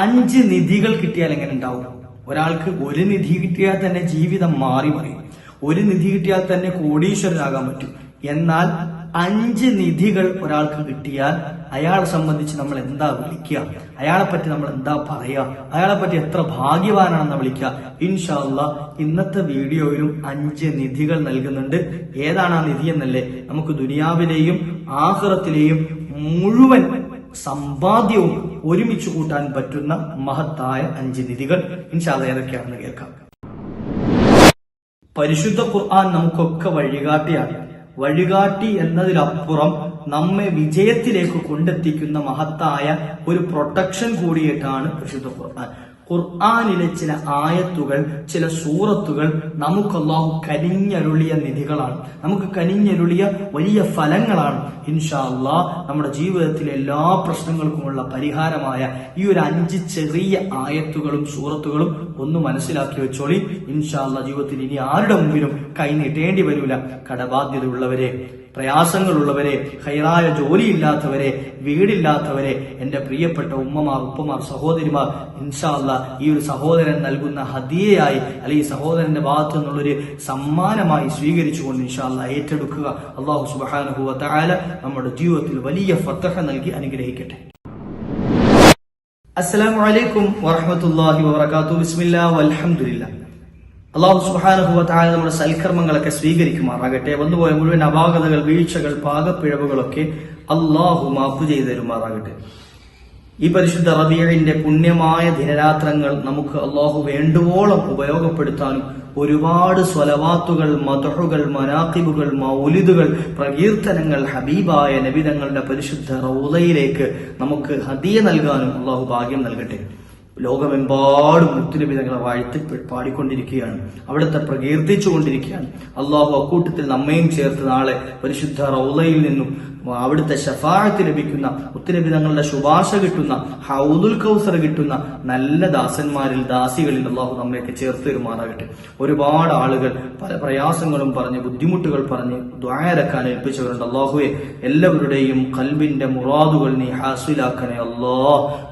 അഞ്ച് നിധികൾ കിട്ടിയാൽ എങ്ങനെ ഉണ്ടാവും? ഒരാൾക്ക് ഒരു നിധി കിട്ടിയാൽ തന്നെ ജീവിതം മാറി മറിയും. ഒരു നിധി കിട്ടിയാൽ തന്നെ കോടീശ്വരനാകാൻ പറ്റും. എന്നാൽ അഞ്ച് നിധികൾ ഒരാൾക്ക് കിട്ടിയാൽ അയാളെ സംബന്ധിച്ച് നമ്മൾ എന്താ വിളിക്കുക? അയാളെ പറ്റി നമ്മൾ എന്താ പറയുക? അയാളെ പറ്റി എത്ര ഭാഗ്യവാനാണെന്ന് വിളിക്കുക? ഇൻഷാല്ല ഇന്നത്തെ വീഡിയോയിലും അഞ്ച് നിധികൾ നൽകുന്നുണ്ട്. ഏതാണ് ആ നിധി എന്നല്ലേ? നമുക്ക് ദുനിയാവിലെയും ആഹ്റത്തിലെയും മുഴുവൻ സമ്പാദ്യവും ഒരുമിച്ച് കൂട്ടാൻ പറ്റുന്ന മഹത്തായ അഞ്ച് നിധികൾ ഇൻഷാല്ല ഏതൊക്കെയാണെന്ന് കേൾക്കാം. പരിശുദ്ധ ഖുർആൻ നമുക്കൊക്കെ വഴികാട്ടിയാണ്. വഴികാട്ടി എന്നതിലപ്പുറം നമ്മെ വിജയത്തിലേക്ക് കൊണ്ടെത്തിക്കുന്ന മഹത്തായ ഒരു പ്രൊട്ടക്ഷൻ കൂടിയിട്ടാണ് പരിശുദ്ധ ഖുർആൻ. ഖുർആാനിലെ ചില ആയത്തുകൾ ചില സൂറത്തുകൾ നമുക്ക് അള്ളാഹു കനിഞ്ഞരുളിയ നിധികളാണ്. നമുക്ക് കനിഞ്ഞരുളിയ വലിയ ഫലങ്ങളാണ്. ഇൻഷാ നമ്മുടെ ജീവിതത്തിലെ എല്ലാ പ്രശ്നങ്ങൾക്കുമുള്ള പരിഹാരമായ ഈ ഒരു അഞ്ച് ചെറിയ ആയത്തുകളും സൂറത്തുകളും ഒന്ന് മനസ്സിലാക്കി വെച്ചോളി. ഇൻഷാ ജീവിതത്തിൽ ഇനി ആരുടെ മുമ്പിലും കൈ നീട്ടേണ്ടി വരില്ല കടബാധ്യതയുള്ളവരെ പ്രയാസങ്ങളുള്ളവരെ ഹൈറായ ജോലിയില്ലാത്തവരെ വീടില്ലാത്തവരെ എന്റെ പ്രിയപ്പെട്ട ഉമ്മമാർ ഉപ്പമാർ സഹോദരിമാർ ഇൻഷാല്ല ഈ ഒരു സഹോദരൻ നൽകുന്ന ഹദിയയായി അല്ലെങ്കിൽ സഹോദരന്റെ ഭാഗത്തു നിന്നുള്ളൊരു സമ്മാനമായി സ്വീകരിച്ചുകൊണ്ട് ഇൻഷാല്ല ഏറ്റെടുക്കുക. അള്ളാഹു സുബാനുഭവ താല നമ്മുടെ ജീവിതത്തിൽ വലിയ ഫത്തഹ നൽകി അനുഗ്രഹിക്കട്ടെ. അസ്സലാമു അലൈക്കും വറഹമത്തല്ലാഹി വാത്തു ബിസ്മില്ലാ വൽഹംദുലില്ലാ അള്ളാഹു സുഹാനുഭവത്തായ നമ്മുടെ സൽക്കർമ്മങ്ങളൊക്കെ സ്വീകരിക്കുമാറാകട്ടെ. വന്നുപോയ മുഴുവൻ അപാകതകൾ വീഴ്ചകൾ പാകപ്പിഴവുകളൊക്കെ അള്ളാഹു മാപ്പ് ചെയ്തു തരുമാറാകട്ടെ ഈ പരിശുദ്ധ റബിയഴിന്റെ പുണ്യമായ ദിനരാത്രങ്ങൾ നമുക്ക് അള്ളാഹു വേണ്ടുവോളം ഉപയോഗപ്പെടുത്താനും ഒരുപാട് സ്വലവാത്തുകൾ മതഹുകൾ മനാക്കിബുകൾ മൗലിദുകൾ പ്രകീർത്തനങ്ങൾ ഹബീബായ നബിതങ്ങളുടെ പരിശുദ്ധ റൗലയിലേക്ക് നമുക്ക് ഹദിയ നൽകാനും അള്ളാഹു ഭാഗ്യം നൽകട്ടെ. ലോകമെമ്പാടും മുത്തുനബി തങ്ങളെ വാഴ്ത്തി പാടിക്കൊണ്ടിരിക്കുകയാണ്. അവിടുത്തെ പ്രകീർത്തിച്ചുകൊണ്ടിരിക്കുകയാണ്. അള്ളാഹു അക്കൂട്ടത്തിൽ നമ്മയും ചേർത്ത് നാളെ പരിശുദ്ധ റൗലയിൽ നിന്നും അവിടുത്തെ ഷഫാഴത്ത് ലഭിക്കുന്ന മുത്തുനബി തങ്ങളുടെ ശുപാർശ കിട്ടുന്ന ഹൗദുൽ കൗസർ കിട്ടുന്ന നല്ല ദാസന്മാരിൽ ദാസികളിൽ അള്ളാഹു നമ്മയൊക്കെ ചേർത്ത് തരുമാറാകട്ടെ. ഒരുപാട് ആളുകൾ പല പ്രയാസങ്ങളും പറഞ്ഞ് ബുദ്ധിമുട്ടുകൾ പറഞ്ഞ് ദ്വായരക്കാൻ ഏൽപ്പിച്ചവരുണ്ട്. അള്ളാഹുവെ എല്ലാവരുടെയും കൽബിന്റെ മുറാദുകൾ നീ ഹാസിലാക്കണേ അല്ലാ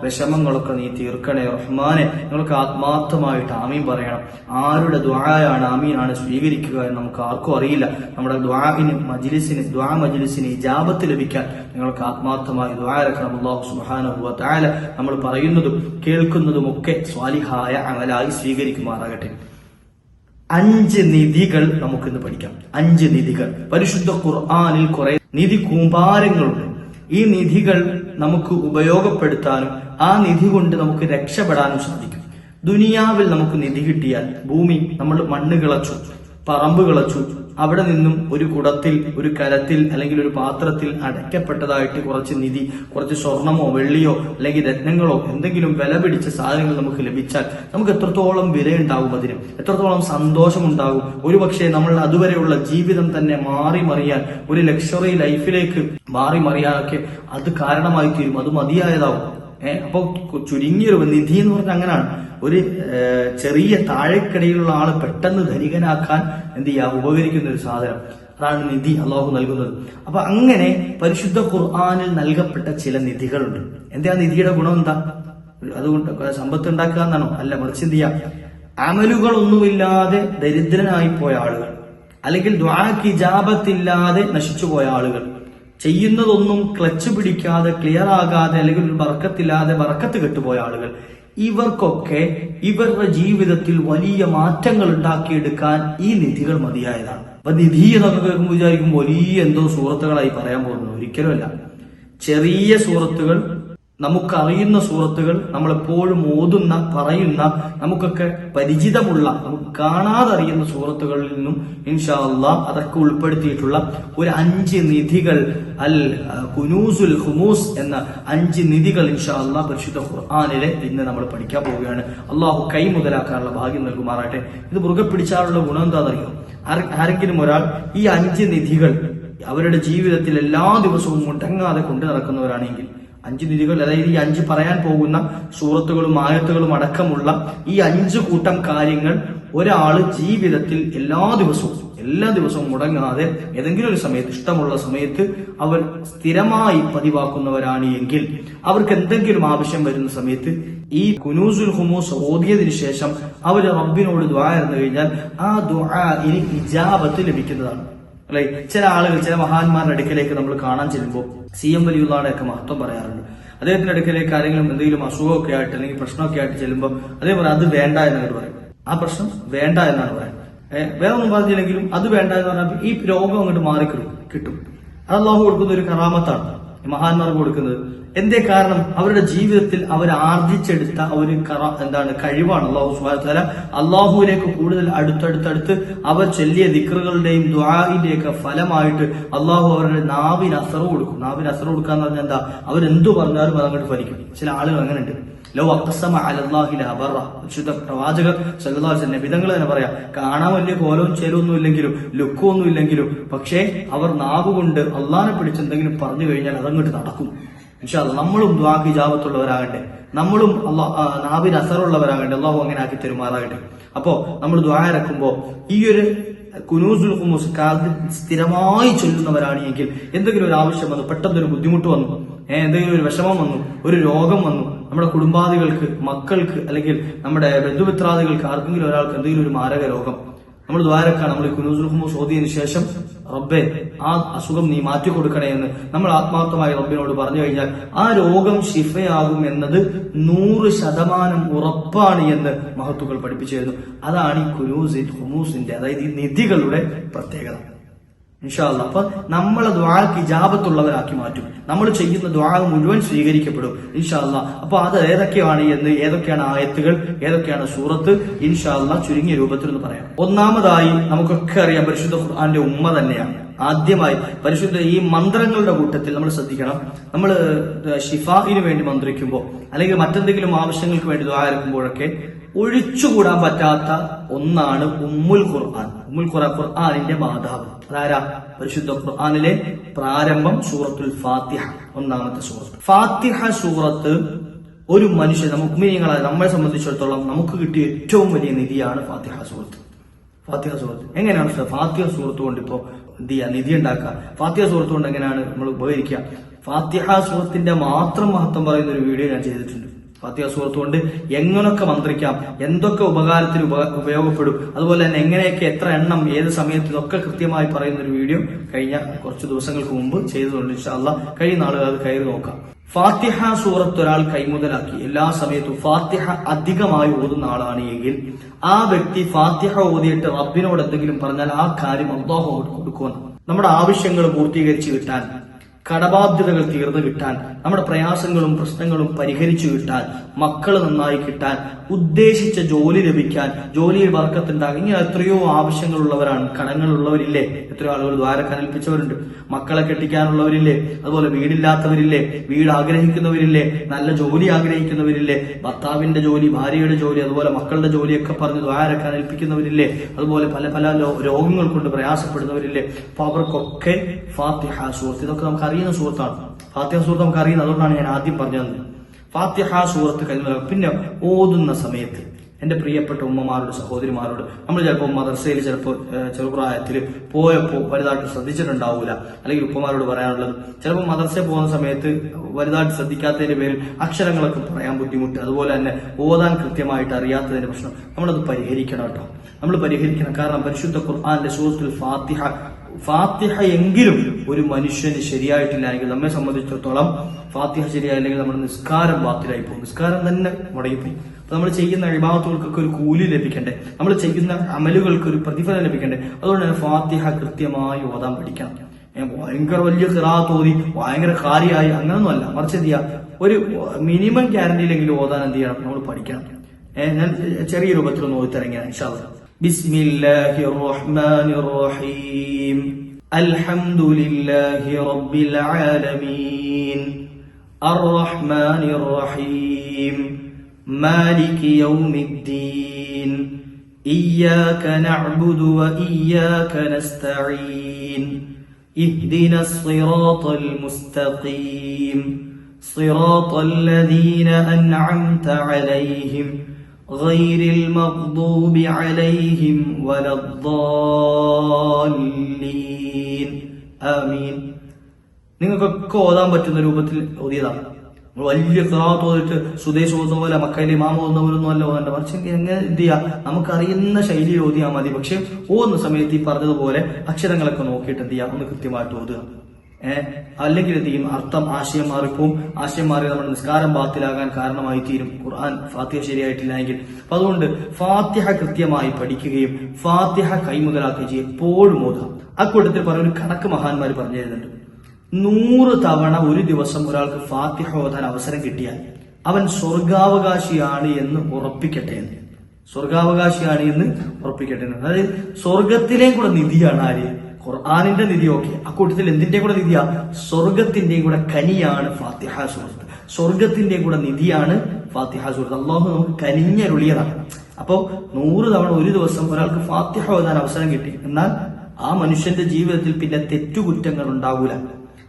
വിഷമങ്ങളൊക്കെ നീ തീർക്കണേ റഹ്മാനെ നിങ്ങൾക്ക് ആത്മാർത്ഥമായിട്ട് ആമീൻ പറയണം. ആരുടെ ദ്വായാണ് ആമീനാണ് സ്വീകരിക്കുക എന്ന് നമുക്ക് ആർക്കും അറിയില്ല. നമ്മുടെ ദ്വാഹിന് മജിലിസിന് ദ്വാ മജിലിസിന് ജാപത്ത് ലഭിക്കാൻ നിങ്ങൾക്ക് ആത്മാർത്ഥമായി ദ്വാരക്കണം അള്ളാഹു താല നമ്മൾ പറയുന്നതും കേൾക്കുന്നതും ഒക്കെ സ്വാലിഹായ അമലായി സ്വീകരിക്കുമാറാകട്ടെ. അഞ്ച് നിധികൾ നമുക്കിന്ന് പഠിക്കാം. അഞ്ച് നിധികൾ. പരിശുദ്ധ ഖുർആാനിൽ കുറെ നിധി കൂമ്പാരങ്ങളുണ്ട്. ഈ നിധികൾ നമുക്ക് ഉപയോഗപ്പെടുത്താനും ആ നിധി കൊണ്ട് നമുക്ക് രക്ഷപ്പെടാനും സാധിക്കും. ദുനിയാവിൽ നമുക്ക് നിധി കിട്ടിയാൽ ഭൂമി നമ്മൾ മണ്ണ് കിളച്ചു പറമ്പ് കിളച്ചു അവിടെ നിന്നും ഒരു കുടത്തിൽ ഒരു കലത്തിൽ അല്ലെങ്കിൽ ഒരു പാത്രത്തിൽ അടയ്ക്കപ്പെട്ടതായിട്ട് കുറച്ച് നിധി കുറച്ച് സ്വർണമോ വെള്ളിയോ അല്ലെങ്കിൽ രത്നങ്ങളോ എന്തെങ്കിലും വില പിടിച്ച സാധനങ്ങൾ നമുക്ക് ലഭിച്ചാൽ നമുക്ക് എത്രത്തോളം വിലയുണ്ടാകും അതിന്? എത്രത്തോളം സന്തോഷമുണ്ടാകും? ഒരുപക്ഷെ നമ്മൾ അതുവരെയുള്ള ജീവിതം തന്നെ മാറി മറിയാൻ ഒരു ലക്ഷറി ലൈഫിലേക്ക് മാറി മറിയാനൊക്കെ അത് കാരണമായി തീരും. അത് മതിയായതാവും. ഏഹ് അപ്പൊ ചുരുങ്ങിയൊരു നിധി എന്ന് പറഞ്ഞാൽ അങ്ങനെയാണ് ഒരു ചെറിയ താഴെക്കിടയിലുള്ള ആൾ പെട്ടെന്ന് ധനികനാക്കാൻ എന്ത് ചെയ്യുക ഉപകരിക്കുന്ന ഒരു സാധനം. അതാണ് നിധി അള്ളാഹു നൽകുന്നത്. അപ്പൊ അങ്ങനെ പരിശുദ്ധ ഖുർആാനിൽ നൽകപ്പെട്ട ചില നിധികളുണ്ട്. എന്താ നിധിയുടെ ഗുണം എന്താ? അതുകൊണ്ട് സമ്പത്ത് ഉണ്ടാക്കുക എന്നാണോ? അല്ല മറിച്ച് എന്ത് ചെയ്യാം? അമലുകളൊന്നുമില്ലാതെ ദരിദ്രനായി പോയ ആളുകൾ. അല്ലെങ്കിൽ ദ്വാക്കിജാപത്തില്ലാതെ നശിച്ചു പോയ ആളുകൾ. ചെയ്യുന്നതൊന്നും ക്ലച്ച് പിടിക്കാതെ ക്ലിയർ ആകാതെ അല്ലെങ്കിൽ ഒരു വറക്കത്തില്ലാതെ വറക്കത്ത് കെട്ടുപോയ ആളുകൾ. ഇവർക്കൊക്കെ ഇവരുടെ ജീവിതത്തിൽ വലിയ മാറ്റങ്ങൾ ഉണ്ടാക്കിയെടുക്കാൻ ഈ നിധികൾ മതിയായതാണ്. അപ്പൊ നിധി എന്നൊക്കെ കേൾക്കുമ്പോൾ വിചാരിക്കും വലിയ എന്തോ സുഹൃത്തുക്കളായി പറയാൻ പോകുന്നു ഒരിക്കലുമല്ല ചെറിയ സൂറത്തുകൾ നമുക്കറിയുന്ന സൂറത്തുകൾ നമ്മളെപ്പോഴും ഓതുന്ന പറയുന്ന നമുക്കൊക്കെ പരിചിതമുള്ള നമുക്ക് കാണാതെ അറിയുന്ന സൂറത്തുകളിൽ നിന്നും ഇൻഷാ അള്ളാ അതൊക്കെ ഉൾപ്പെടുത്തിയിട്ടുള്ള ഒരു അഞ്ച് നിധികൾ അൽ കുനൂസുൽ ഹുമൂസ് എന്ന അഞ്ച് നിധികൾ ഇൻഷാ അള്ളാ പരിശുദ്ധ ഖുർആാനിലെ ഇന്ന് നമ്മൾ പഠിക്കാൻ പോവുകയാണ്. അള്ളാഹു കൈ മുതലാക്കാനുള്ള ഭാഗ്യം നൽകുമാറാട്ടെ ഇത് മുറുകെ പിടിച്ചാലുള്ള ഗുണം എന്താണെന്നറിയോ? ആരെ- ആരെങ്കിലും ഒരാൾ ഈ അഞ്ച് നിധികൾ അവരുടെ ജീവിതത്തിൽ എല്ലാ ദിവസവും മുടങ്ങാതെ കൊണ്ടു നടക്കുന്നവരാണെങ്കിൽ അഞ്ച് നിധികൾ അതായത് ഈ അഞ്ച് പറയാൻ പോകുന്ന സൂറത്തുകളും ആയത്തുകളും അടക്കമുള്ള ഈ അഞ്ച് കൂട്ടം കാര്യങ്ങൾ ഒരാൾ ജീവിതത്തിൽ എല്ലാ ദിവസവും എല്ലാ ദിവസവും മുടങ്ങാതെ ഏതെങ്കിലും ഒരു സമയത്ത് ഇഷ്ടമുള്ള സമയത്ത് അവർ സ്ഥിരമായി പതിവാക്കുന്നവരാണ് എങ്കിൽ അവർക്ക് എന്തെങ്കിലും ആവശ്യം വരുന്ന സമയത്ത് ഈ കുനൂസുൽ ഹുമൂസ് ഓതിയതിനു ശേഷം അവർ റബ്ബിനോട് ദ്വാ ഇറന്നു കഴിഞ്ഞാൽ ആ ദ്വാ ഇനി ഇജാബത്ത് ലഭിക്കുന്നതാണ്. അല്ലെ ചില ആളുകൾ ചില മഹാന്മാരുടെ അടുക്കലേക്ക് നമ്മൾ കാണാൻ ചെല്ലുമ്പോൾ സി എം വലിയുള്ളവരുടെ ഒക്കെ മഹത്വം പറയാറുണ്ട്. അദ്ദേഹത്തിന്റെ അടുക്കലേക്ക് ആരെങ്കിലും എന്തെങ്കിലും അസുഖമൊക്കെ ആയിട്ട് അല്ലെങ്കിൽ പ്രശ്നമൊക്കെ ആയിട്ട് ചെല്ലുമ്പോൾ അതേപോലെ അത് വേണ്ട എന്നവർ പറയും. ആ പ്രശ്നം വേണ്ട എന്നാണ് പറയുന്നത്. വേറെ ഒന്നും പറഞ്ഞില്ലെങ്കിലും അത് വേണ്ട എന്ന് പറഞ്ഞാൽ ഈ രോഗം അങ്ങോട്ട് മാറിക്കിട്ടും. കിട്ടും അത് അള്ളാഹു കൊടുക്കുന്ന ഒരു കറാമത്താണ്. മഹാന്മാർക്ക് കൊടുക്കുന്നത്. എന്തേ കാരണം? അവരുടെ ജീവിതത്തിൽ അവർ ആർജിച്ചെടുത്ത ഒരു കറ എന്താണ് കഴിവാണ് അള്ളാഹു സുബാന അള്ളാഹുവിനേക്ക് കൂടുതൽ അടുത്തടുത്തടുത്ത് അവർ ചൊല്ലിയ ദിക്റുകളുടെയും ദ്വാഹിന്റെയും ഒക്കെ ഫലമായിട്ട് അള്ളാഹു അവരുടെ നാവിന് അസറ് കൊടുക്കും. നാവിന് അസറ് കൊടുക്കാന്ന് പറഞ്ഞാൽ എന്താ? അവരെന്തു പറഞ്ഞാലും അത് അങ്ങോട്ട് ഫലിക്കും. ചില ആളുകൾ അങ്ങനെ ഉണ്ട് വിശുദ്ധ പ്രവാചകർ സല്ലല്ലാഹു നബിതങ്ങൾ തന്നെ പറയാം കാണാൻ വലിയ കോലവും ചേലൊന്നും ഇല്ലെങ്കിലും ലുക്കും ഒന്നും ഇല്ലെങ്കിലും പക്ഷേ അവർ നാവുകൊണ്ട് അള്ളാനെ പിടിച്ച് എന്തെങ്കിലും പറഞ്ഞു കഴിഞ്ഞാൽ അതങ്ങോട്ട് നടക്കും. ഇൻഷാല്ല നമ്മളും ദ്വാക്ക് ജാപത്തുള്ളവരാകട്ടെ നമ്മളും അള്ളാഹ് നാവിന് അസറുള്ളവരാകട്ടെ. അള്ളാഹു അങ്ങനെ ആക്കി തരുമാറാകട്ടെ. അപ്പോ നമ്മൾ ദ്വാ ഇറക്കുമ്പോ ഈ ഒരു കുനൂസുൽ കാലത്ത് സ്ഥിരമായി ചൊല്ലുന്നവരാണ് എങ്കിൽ എന്തെങ്കിലും ഒരു ആവശ്യം വന്നു പെട്ടെന്ന് ഒരു ബുദ്ധിമുട്ട് വന്നു ഏഹ് എന്തെങ്കിലും ഒരു വിഷമം വന്നു ഒരു രോഗം വന്നു നമ്മുടെ കുടുംബാദികൾക്ക് മക്കൾക്ക് അല്ലെങ്കിൽ നമ്മുടെ ബന്ധുമിത്രാദികൾക്ക് ആർക്കെങ്കിലും ഒരാൾക്ക് എന്തെങ്കിലും ഒരു മാരക രോഗം നമ്മൾ ദ്വാരക്കാണ്. നമ്മൾ കുനൂസുൽ ഖുമൂസ് ഓതിയതിനു ശേഷം റബ്ബെ ആ അസുഖം നീ മാറ്റി കൊടുക്കണേ എന്ന് നമ്മൾ ആത്മാർത്ഥമായി റബ്ബിനോട് പറഞ്ഞു കഴിഞ്ഞാൽ ആ രോഗം ശിഫയാകും എന്നത് നൂറ് ശതമാനം ഉറപ്പാണ് എന്ന് മഹത്തുക്കൾ പഠിപ്പിച്ചിരുന്നു. അതാണ് ഈ കുനൂസിൻ ഹുമൂസിന്റെ അതായത് ഈ നിധികളുടെ പ്രത്യേകത. ഇൻഷാല്ല അപ്പൊ നമ്മളെ ദ്വാക്ക് ജാപത്തുള്ളവരാക്കി മാറ്റും. നമ്മൾ ചെയ്യുന്ന ദ്വാ മുഴുവൻ സ്വീകരിക്കപ്പെടും. ഇൻഷാല്ല അപ്പൊ അത് ഏതൊക്കെയാണ് എന്ന് ഏതൊക്കെയാണ് ആയത്തുകൾ ഏതൊക്കെയാണ് സൂറത്ത് ഇൻഷാല്ല ചുരുങ്ങിയ രൂപത്തിൽ എന്ന് പറയാം. ഒന്നാമതായി നമുക്കൊക്കെ അറിയാം പരിശുദ്ധ ഖുർആാന്റെ ഉമ്മ തന്നെയാണ്. ആദ്യമായി പരിശുദ്ധ ഈ മന്ത്രങ്ങളുടെ കൂട്ടത്തിൽ നമ്മൾ ശ്രദ്ധിക്കണം. നമ്മൾ ഷിഫാഹിന് വേണ്ടി മന്ത്രിക്കുമ്പോൾ അല്ലെങ്കിൽ മറ്റെന്തെങ്കിലും ആവശ്യങ്ങൾക്ക് വേണ്ടി ദ്വാരക്കുമ്പോഴൊക്കെ ഒഴിച്ചുകൂടാൻ പറ്റാത്ത ഒന്നാണ് ഉമ്മുൽ ഖുർആൻ. ഉമ്മുൽ ഖുർആൻ ഖുർആാനിന്റെ മാതാവ്. അതാരാ? പരിശുദ്ധ ഖുർആാനിലെ പ്രാരംഭം സൂറത്തുൽ ഫാത്തിഹ ഒന്നാമത്തെ സൂറത്ത്. ഫാത്തിഹ സൂറത്ത് ഒരു മനുഷ്യൻ മുക്മിനിയങ്ങളായ നമ്മളെ സംബന്ധിച്ചിടത്തോളം നമുക്ക് കിട്ടിയ ഏറ്റവും വലിയ നിധിയാണ് ഫാത്തിഹ സൂറത്ത്. ഫാത്തിഹ സൂറത്ത്. എങ്ങനെയാണ് ഫാത്തിഹ സൂറത്ത് കൊണ്ട് ഇപ്പോൾ എന്ത് ചെയ്യുക നിധി ഉണ്ടാക്കുക. ഫാത്തിഹ സൂറത്ത് കൊണ്ട് എങ്ങനെയാണ് നമ്മൾ ഉപകരിക്കുക? ഫാത്തിഹ സൂറത്തിന്റെ മാത്രം മഹത്വം പറയുന്ന ഒരു വീഡിയോ ഞാൻ ചെയ്തിട്ടുണ്ട്. ഫാത്തിഹ സൂറത്ത് കൊണ്ട് എങ്ങനെയൊക്കെ മന്ത്രിക്കാം? എന്തൊക്കെ ഉപകാരത്തിന് ഉപ- ഉപയോഗപ്പെടും? അതുപോലെ തന്നെ എങ്ങനെയൊക്കെ എത്ര എണ്ണം ഏത് സമയത്ത് ഇതൊക്കെ കൃത്യമായി പറയുന്ന ഒരു വീഡിയോ കഴിഞ്ഞ കുറച്ച് ദിവസങ്ങൾക്ക് മുമ്പ് ചെയ്തതുകൊണ്ട് ഇൻഷാല്ല കഴിയുന്ന ആളുകൾ അത് കയറി നോക്കാം. ഫാത്തിഹ സൂറത്ത് ഒരാൾ കൈമുതലാക്കി. എല്ലാ സമയത്തും ഫാത്തിഹ അധികമായി ഓതുന്ന ആളാണ് എങ്കിൽ ആ വ്യക്തി ഫാത്തിഹ ഓതിയിട്ട് റബ്ബിനോട് എന്തെങ്കിലും പറഞ്ഞാൽ ആ കാര്യം അള്ളാഹു കൊടുക്കുമെന്ന് നമ്മുടെ ആവശ്യങ്ങൾ പൂർത്തീകരിച്ചു കിട്ടാൻ കടബാധ്യതകൾ തീർന്നു കിട്ടാൻ നമ്മുടെ പ്രയാസങ്ങളും പ്രശ്നങ്ങളും പരിഹരിച്ചു കിട്ടാൻ മക്കൾ നന്നായി കിട്ടാൻ ഉദ്ദേശിച്ച ജോലി ലഭിക്കാൻ ജോലിയിൽ വർക്കത്തുണ്ടാകും ഇങ്ങനെ എത്രയോ ആവശ്യങ്ങളുള്ളവരാണ് കടങ്ങളുള്ളവരില്ലേ? എത്രയോ ആളുകൾ ദ്വാരക്കനൽപ്പിച്ചവരുണ്ട് മക്കളെ കെട്ടിക്കാനുള്ളവരില്ലേ? അതുപോലെ വീടില്ലാത്തവരില്ലേ? വീട് ആഗ്രഹിക്കുന്നവരില്ലേ? നല്ല ജോലി ആഗ്രഹിക്കുന്നവരില്ലേ? ഭർത്താവിന്റെ ജോലി ഭാര്യയുടെ ജോലി അതുപോലെ മക്കളുടെ ജോലിയൊക്കെ പറഞ്ഞ് ഏൽപ്പിക്കുന്നവരില്ലേ അതുപോലെ പല പല രോഗങ്ങൾ കൊണ്ട് പ്രയാസപ്പെടുന്നവരില്ലേ? അപ്പൊ അവർക്കൊക്കെ ഫാത്തിഹ സൂറത്ത്. ഇതൊക്കെ നമുക്ക് അറിയുന്ന സുഹൃത്താണ് ഫാത്തിഹ സുഹൃത്ത് നമുക്ക് അറിയുന്നത് അതുകൊണ്ടാണ് ഞാൻ ആദ്യം പറഞ്ഞത്. ഫാത്തിഹ സൂറത്ത് കഴിഞ്ഞ പിന്നെ ഓതുന്ന സമയത്ത്. എന്റെ പ്രിയപ്പെട്ട ഉമ്മമാരോട് സഹോദരിമാരോട് നമ്മൾ ചിലപ്പോൾ മദർസയിൽ ചിലപ്പോൾ ചെറുപ്രായത്തിൽ പോയപ്പോൾ വലുതായിട്ട് ശ്രദ്ധിച്ചിട്ടുണ്ടാവില്ല അല്ലെങ്കിൽ ഉപ്പമാരോട് പറയാനുള്ളത് ചിലപ്പോൾ മദർസയിൽ പോകുന്ന സമയത്ത് വലുതായിട്ട് ശ്രദ്ധിക്കാത്തതിന്റെ പേരിൽ അക്ഷരങ്ങളൊക്കെ പറയാൻ ബുദ്ധിമുട്ട്. അതുപോലെ തന്നെ ഓതാൻ കൃത്യമായിട്ട് അറിയാത്തതിന്റെ പ്രശ്നം. നമ്മളത് പരിഹരിക്കണം കേട്ടോ. നമ്മൾ പരിഹരിക്കണം. കാരണം പരിശുദ്ധ ഖുർആാന്റെ സൂറത്തുൽ ഫാത്തിഹ ഫാത്തിഹ എങ്കിലും ഒരു മനുഷ്യന് ശരിയായിട്ടില്ലെങ്കിൽ നമ്മെ സംബന്ധിച്ചിടത്തോളം ഫാത്തിഹ ശരിയായില്ലെങ്കിൽ നമ്മുടെ നിസ്കാരം ബാത്തിലായി പോകും നിസ്കാരം തന്നെ മുടങ്ങിപ്പോയി നമ്മൾ ചെയ്യുന്ന അഴിഭാഗത്തുകൾക്കൊക്കെ ഒരു കൂലി ലഭിക്കണ്ടേ? നമ്മൾ ചെയ്യുന്ന അമലുകൾക്ക് ഒരു പ്രതിഫലം ലഭിക്കണ്ടേ? അതുകൊണ്ട് തന്നെ ഫാത്തിഹ കൃത്യമായി ഓതാൻ പഠിക്കണം. ഭയങ്കര വലിയ കിറാ തോതി ഭയങ്കര കാര്യമായി അങ്ങനൊന്നും അല്ല മറിച്ച് എന്ത് ചെയ്യുക ഒരു മിനിമം ഗ്യാരണ്ടിയിലെങ്കിലും ഓതാൻ എന്ത് ചെയ്യണം? നമ്മൾ പഠിക്കണം. ഞാൻ ചെറിയ രൂപത്തിൽ ഒന്ന് ഓതിത്തരങ്ങിയാണ് ഇൻഷാല്ല റഹീം അൽഹംദുലില്ലാഹി റബ്ബിൽ ആലമീൻ. അർ റഹ്മാനിർ റഹീം مالك يوم الدين إياك نعبد وإياك نستعين اهدنا الصراط المستقيم صراط الذين أنعمت عليهم غير المغضوب عليهم ولا الضالين آمين നിങ്ങൾക്കൊക്കെ ഓതാൻ പറ്റുന്ന രൂപത്തിൽ ഓതിയതാണ് നമ്മൾ വലിയ ക്ലാത്ത് ഓതിട്ട് സുദേശ് ഓതുന്ന പോലെ മക്കയിലെ മാമ ഓതുന്ന പോലെ ഒന്നും അല്ല ഓതേണ്ട മറിച്ച് എങ്ങനെ എന്ത് ചെയ്യാം? നമുക്കറിയുന്ന ശൈലി ഓതിയാൽ മതി. പക്ഷെ ഓതുന്ന സമയത്ത് ഈ പറഞ്ഞതുപോലെ അക്ഷരങ്ങളൊക്കെ നോക്കിയിട്ട് എന്ത് ചെയ്യാം? ഒന്ന് കൃത്യമായിട്ട് ഓതുക. ഏഹ് അല്ലെങ്കിൽ എന്ത് ചെയ്യും? അർത്ഥം ആശയം മാറിപ്പോവും. ആശയം മാറി നമ്മുടെ നിസ്കാരം ബാത്തിലാകാൻ കാരണമായി തീരും ഖുർആൻ ഫാത്തിഹ ശരിയായിട്ടില്ലെങ്കിൽ അപ്പൊ അതുകൊണ്ട് ഫാത്തിഹ കൃത്യമായി പഠിക്കുകയും ഫാത്തിഹ കൈമുതലാക്കുകയും ചെയ്യും എപ്പോഴും ഓതുക. അക്കൂട്ടത്തിൽ പറഞ്ഞ ഒരു കണക്ക് മഹാന്മാർ പറഞ്ഞു തരുന്നുണ്ട്. നൂറ് തവണ ഒരു ദിവസം ഒരാൾക്ക് ഫാത്തിഹ ഓതാൻ അവസരം കിട്ടിയാൽ അവൻ സ്വർഗാവകാശിയാണ് എന്ന് ഉറപ്പിക്കട്ടെ എന്ന്. സ്വർഗാവകാശിയാണ് എന്ന് ഉറപ്പിക്കട്ടെ എന്ന്. അതായത് സ്വർഗത്തിലേയും കൂടെ നിധിയാണ് ആര്? ഖുർആാനിന്റെ നിധി ഓക്കെ. അക്കൂട്ടത്തിൽ എന്തിന്റെ കൂടെ നിധിയാ? സ്വർഗത്തിന്റെയും കൂടെ കനിയാണ് ഫാത്തിഹ സുഹൃത്ത്. സ്വർഗത്തിന്റെയും കൂടെ നിധിയാണ് ഫാത്തിഹ സുഹൃത്ത്. അള്ളാഹു നമുക്ക് കനിഞ്ഞരുളിയതാണ്. അപ്പോ നൂറ് തവണ ഒരു ദിവസം ഒരാൾക്ക് ഫാത്തിഹ ഓതാൻ അവസരം കിട്ടി. എന്നാൽ ആ മനുഷ്യന്റെ ജീവിതത്തിൽ പിന്നെ തെറ്റുകുറ്റങ്ങൾ ഉണ്ടാകൂല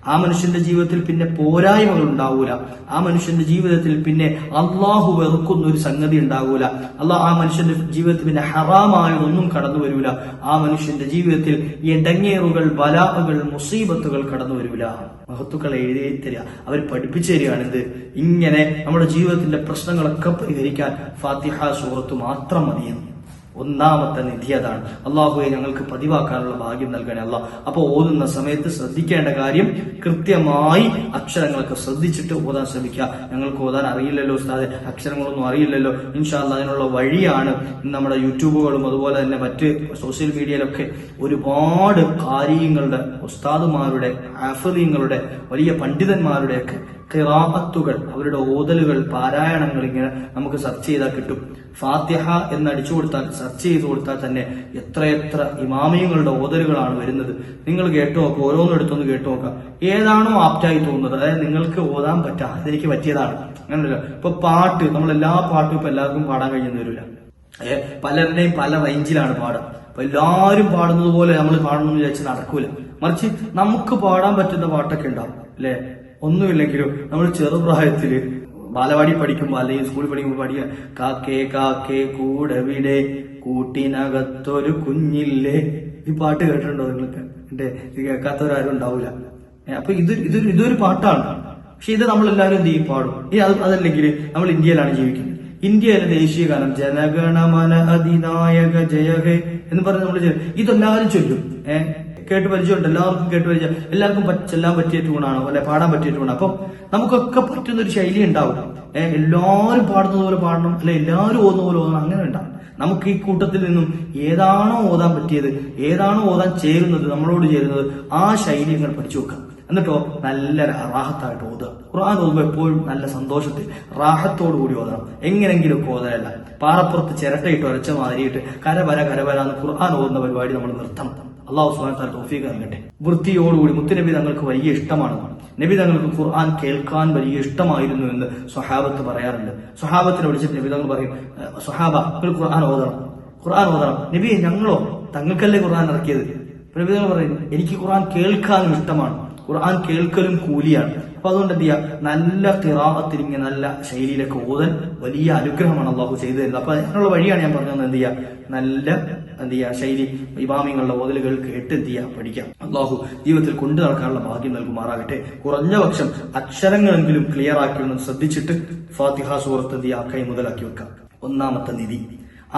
ആ മനുഷ്യന്റെ ജീവിതത്തിൽ പിന്നെ പോരായ്മകൾ ഉണ്ടാവൂല. ആ മനുഷ്യന്റെ ജീവിതത്തിൽ പിന്നെ അള്ളാഹു വെറുക്കുന്ന ഒരു സംഗതി ഉണ്ടാവൂല. അള്ളാഹ് ആ മനുഷ്യന്റെ ജീവിതത്തിൽ പിന്നെ ഹറാമായതൊന്നും കടന്നു വരൂല. ആ മനുഷ്യന്റെ ജീവിതത്തിൽ ഇടങ്ങേറുകൾ ബലാഹകൾ മുസീബത്തുകൾ കടന്നു വരൂല. മഹത്തുക്കളെ എഴുതി തരിക. അവർ പഠിപ്പിച്ചു തരികയാണിത്. ഇങ്ങനെ നമ്മുടെ ജീവിതത്തിന്റെ പ്രശ്നങ്ങളൊക്കെ പരിഹരിക്കാൻ ഫാത്തിഹ സൂറത്ത് മാത്രം മതിയെന്ന്. ഒന്നാമത്തെ നിധി അതാണ്. അള്ളാഹുവെ ഞങ്ങൾക്ക് പതിവാക്കാനുള്ള ഭാഗ്യം നൽകണേ അല്ല അപ്പൊ ഓതുന്ന സമയത്ത് ശ്രദ്ധിക്കേണ്ട കാര്യം കൃത്യമായി അക്ഷരങ്ങളൊക്കെ ശ്രദ്ധിച്ചിട്ട് ഓതാൻ ശ്രമിക്കുക. ഞങ്ങൾക്ക് ഓതാൻ അറിയില്ലല്ലോ ഉസ്താദെ. അക്ഷരങ്ങളൊന്നും അറിയില്ലല്ലോ. ഇൻഷാല്ല അതിനുള്ള വഴിയാണ് നമ്മുടെ യൂട്യൂബുകളും അതുപോലെ തന്നെ മറ്റ് സോഷ്യൽ മീഡിയയിലൊക്കെ ഒരുപാട് കാര്യങ്ങളുടെ ഉസ്താദുമാരുടെ ആഫ്രീങ്ങളുടെ വലിയ പണ്ഡിതന്മാരുടെയൊക്കെ ഖിറാഅത്തുകൾ അവരുടെ ഓതലുകൾ പാരായണങ്ങൾ ഇങ്ങനെ നമുക്ക് സെർച്ച് ചെയ്താൽ കിട്ടും. ഫാത്തിഹ എന്ന് അടിച്ചു കൊടുത്താൽ സെർച്ച് ചെയ്ത് കൊടുത്താൽ തന്നെ എത്രയെത്ര ഇമാമിയങ്ങളുടെ ഓതലുകളാണ് വരുന്നത്. നിങ്ങൾ കേട്ടു നോക്കുക ഓരോന്നും എടുത്തൊന്ന് കേട്ടു നോക്കുക ഏതാണോ ആപ്റ്റായി തോന്നുന്നത്? അതായത് നിങ്ങൾക്ക് ഓതാൻ പറ്റാ അതെനിക്ക് പറ്റിയതാണ്. അങ്ങനെയല്ല. ഇപ്പൊ പാട്ട് നമ്മൾ എല്ലാ പാട്ടും ഇപ്പൊ എല്ലാവർക്കും പാടാൻ കഴിയുന്ന വരില്ല പലരുടെയും പല റേഞ്ചിലാണ് പാടുക. അപ്പൊ എല്ലാവരും പാടുന്നത് പോലെ നമ്മൾ പാടണമെന്ന് വിചാരിച്ച് നടക്കൂല. മറിച്ച് നമുക്ക് പാടാൻ പറ്റുന്ന പാട്ടൊക്കെ ഉണ്ടാവും അല്ലെ? ഒന്നുമില്ലെങ്കിലും നമ്മൾ ചെറുപ്രായത്തിൽ ബാലവാടി പഠിക്കുമ്പോ അല്ലെങ്കിൽ സ്കൂളിൽ പഠിക്കുമ്പോൾ പഠിക്കുക. കാക്കേ കാക്കേ കൂടവിടെ കൂട്ടിനകത്തൊരു കുഞ്ഞില്ലേ. ഈ പാട്ട് കേട്ടിട്ടുണ്ടോ നിങ്ങൾക്ക് എന്റെ ഇത് കേൾക്കാത്തവരാരും ഉണ്ടാവില്ല. അപ്പൊ ഇത് ഇത് ഇതൊരു പാട്ടാണ്. പക്ഷെ ഇത് നമ്മൾ എല്ലാവരും എന്ത് ചെയ്യും? പാടും. ഇനി അത് അതല്ലെങ്കിൽ നമ്മൾ ഇന്ത്യയിലാണ് ജീവിക്കുന്നത്. ഇന്ത്യയിലെ ദേശീയ ഗാനം ജനഗണമന അധിനായക ജയഹേ എന്ന് പറഞ്ഞ് നമ്മൾ ഇതെല്ലാവരും ചൊല്ലും. ഏഹ് കേട്ട് പരിചയമുണ്ട് എല്ലാവർക്കും കേട്ട് പരിചയം എല്ലാവർക്കും ചെല്ലാൻ പറ്റിയ ട്യൂണാണ് അല്ലെ പാടാൻ പറ്റിയ ട്യൂണാണ് അപ്പം നമുക്കൊക്കെ പറ്റുന്ന ഒരു ശൈലി ഉണ്ടാവും ഏഹ് എല്ലാവരും പാടുന്നത് പോലെ പാടണം അല്ലെ എല്ലാവരും ഓതുന്ന പോലെ ഓതണം അങ്ങനെ ഉണ്ടാവും നമുക്ക് ഈ കൂട്ടത്തിൽ നിന്നും ഏതാണോ ഓതാൻ പറ്റിയത് ഏതാണോ ഓതാൻ ചേരുന്നത് നമ്മളോട് ചേരുന്നത് ആ ശൈലി നിങ്ങൾ പഠിച്ചു വെക്കാം എന്നിട്ടോ നല്ല റാഹത്തായിട്ട് ഓതുക. ഖുർആൻ ഓതുമ്പോൾ എപ്പോഴും നല്ല സന്തോഷത്തിൽ റാഹത്തോടു കൂടി ഓതണം. എങ്ങനെങ്കിലും ഓതലല്ല പാറപ്പുറത്ത് ചിരട്ടയിട്ട് ഒരച്ച മാതിരിയിട്ട് കരവര കരവര എന്ന് ഖുർആൻ ഓതുന്ന പരിപാടി നമ്മൾ നിർത്തണം. അള്ളാഹു സുഹാൻ താല തോഫീക്ക് നൽകട്ടെ. വൃത്തിയോടുകൂടി മുത്തുനബി തങ്ങൾക്ക് വലിയ ഇഷ്ടമാണ്. നബി തങ്ങൾക്ക് ഖുർആൻ കേൾക്കാൻ വലിയ ഇഷ്ടമായിരുന്നു എന്ന് സ്വഹാബത്ത് പറയാറുണ്ട്. സ്വഹാബത്തിനെ വിളിച്ചിട്ട് നബി തങ്ങൾ പറയും "ഏഹ്, സ്വഹാബ നിങ്ങൾ ഖുർആൻ ഓതണം. ഖുർആൻ ഓതണം. നബി ഞങ്ങളോ? തങ്ങൾക്കല്ലേ ഖുർആൻ ഇറക്കിയത്? നബി തങ്ങൾ പറയും എനിക്ക് ഖുർആൻ കേൾക്കാനും ഇഷ്ടമാണ്. ഖുർആൻ കേൾക്കലും കൂലിയാണ്. അപ്പൊ അതുകൊണ്ട് എന്ത് ചെയ്യുക നല്ല തിറാഹത്തിൽ ഇങ്ങനെ നല്ല ശൈലിയിലൊക്കെ ഓതൻ വലിയ അനുഗ്രഹമാണ് അള്ളാഹു ചെയ്തു തരുന്നത് അപ്പൊ അതിനുള്ള വഴിയാണ് ഞാൻ പറഞ്ഞത്. എന്ത് ചെയ്യുക നല്ല എന്ത് ചെയ്യുക ശൈലി ഇമാമിങ്ങളുടെ ഓതലുകൾ കേട്ട് എന്ത് ചെയ്യുക പഠിക്കാം. അള്ളാഹു ജീവിതത്തിൽ കൊണ്ടു നടക്കാനുള്ള ഭാഗ്യം നൽകുമാറാകട്ടെ. കുറഞ്ഞ പക്ഷം അക്ഷരങ്ങളെങ്കിലും ക്ലിയർ ആക്കി ഒന്ന് ശ്രദ്ധിച്ചിട്ട് ഫാത്തിഹ സൂറത്ത് എന്ത് ചെയ്യുക കൈ മുതലാക്കി വെക്കാം. ഒന്നാമത്തെ നിധി.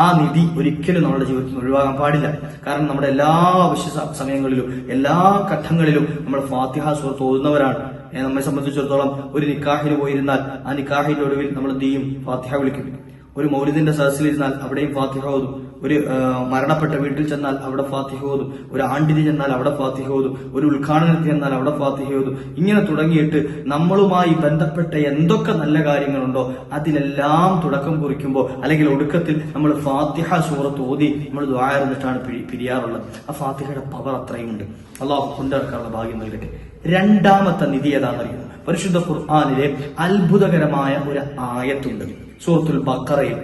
ആ നിധി ഒരിക്കലും നമ്മുടെ ജീവിതത്തിൽ ഒഴിവാകാൻ പാടില്ല. കാരണം നമ്മുടെ എല്ലാ അവശ്യ സമയങ്ങളിലും എല്ലാ ഘട്ടങ്ങളിലും നമ്മൾ ഫാത്തിഹ സുഹൃത്ത് ഓതുന്നവരാണ്. നമ്മെ സംബന്ധിച്ചിടത്തോളം ഒരു നിക്കാഹിന് പോയിരുന്നാൽ ആ നിക്കാഹിന്റെ ഒടുവിൽ നമ്മൾ ചെയ്യും? ഫാത്തിഹ വിളിക്കും. ഒരു മൗലിദിന്റെ സദസ്സിലിരുന്നാൽ അവിടെയും ഫാത്തിഹ ഓതും. ഒരു മരണപ്പെട്ട വീട്ടിൽ ചെന്നാൽ അവിടെ ഫാത്തിഹ ഓതും. ഒരു ആണ്ടിന് ചെന്നാൽ അവിടെ ഫാത്തിഹ ഓതും. ഒരു ഉദ്ഘാടനത്തിന് ചെന്നാൽ അവിടെ ഫാത്തിഹ ഓതും. ഇങ്ങനെ തുടങ്ങിയിട്ട് നമ്മളുമായി ബന്ധപ്പെട്ട എന്തൊക്കെ നല്ല കാര്യങ്ങളുണ്ടോ അതിലെല്ലാം തുടക്കം കുറിക്കുമ്പോൾ അല്ലെങ്കിൽ ഒടുക്കത്തിൽ നമ്മൾ ഫാത്തിഹ സൂറത്ത് ഓതി നമ്മൾ ദ്വാരുന്നിട്ടാണ് പിരിയാറുള്ളത്. ആ ഫാത്തിഹയുടെ പവർ അത്രയുമുണ്ട്. അള്ളാഹു കൊണ്ടിറക്കാനുള്ള ഭാഗ്യം നൽകട്ടെ. രണ്ടാമത്തെ നിധി അറിയുന്നത് പരിശുദ്ധ ഖുർആാനിലെ അത്ഭുതകരമായ ഒരു ആയത്തുണ്ട്. സൂറത്തുൽ ബക്കറയിൽ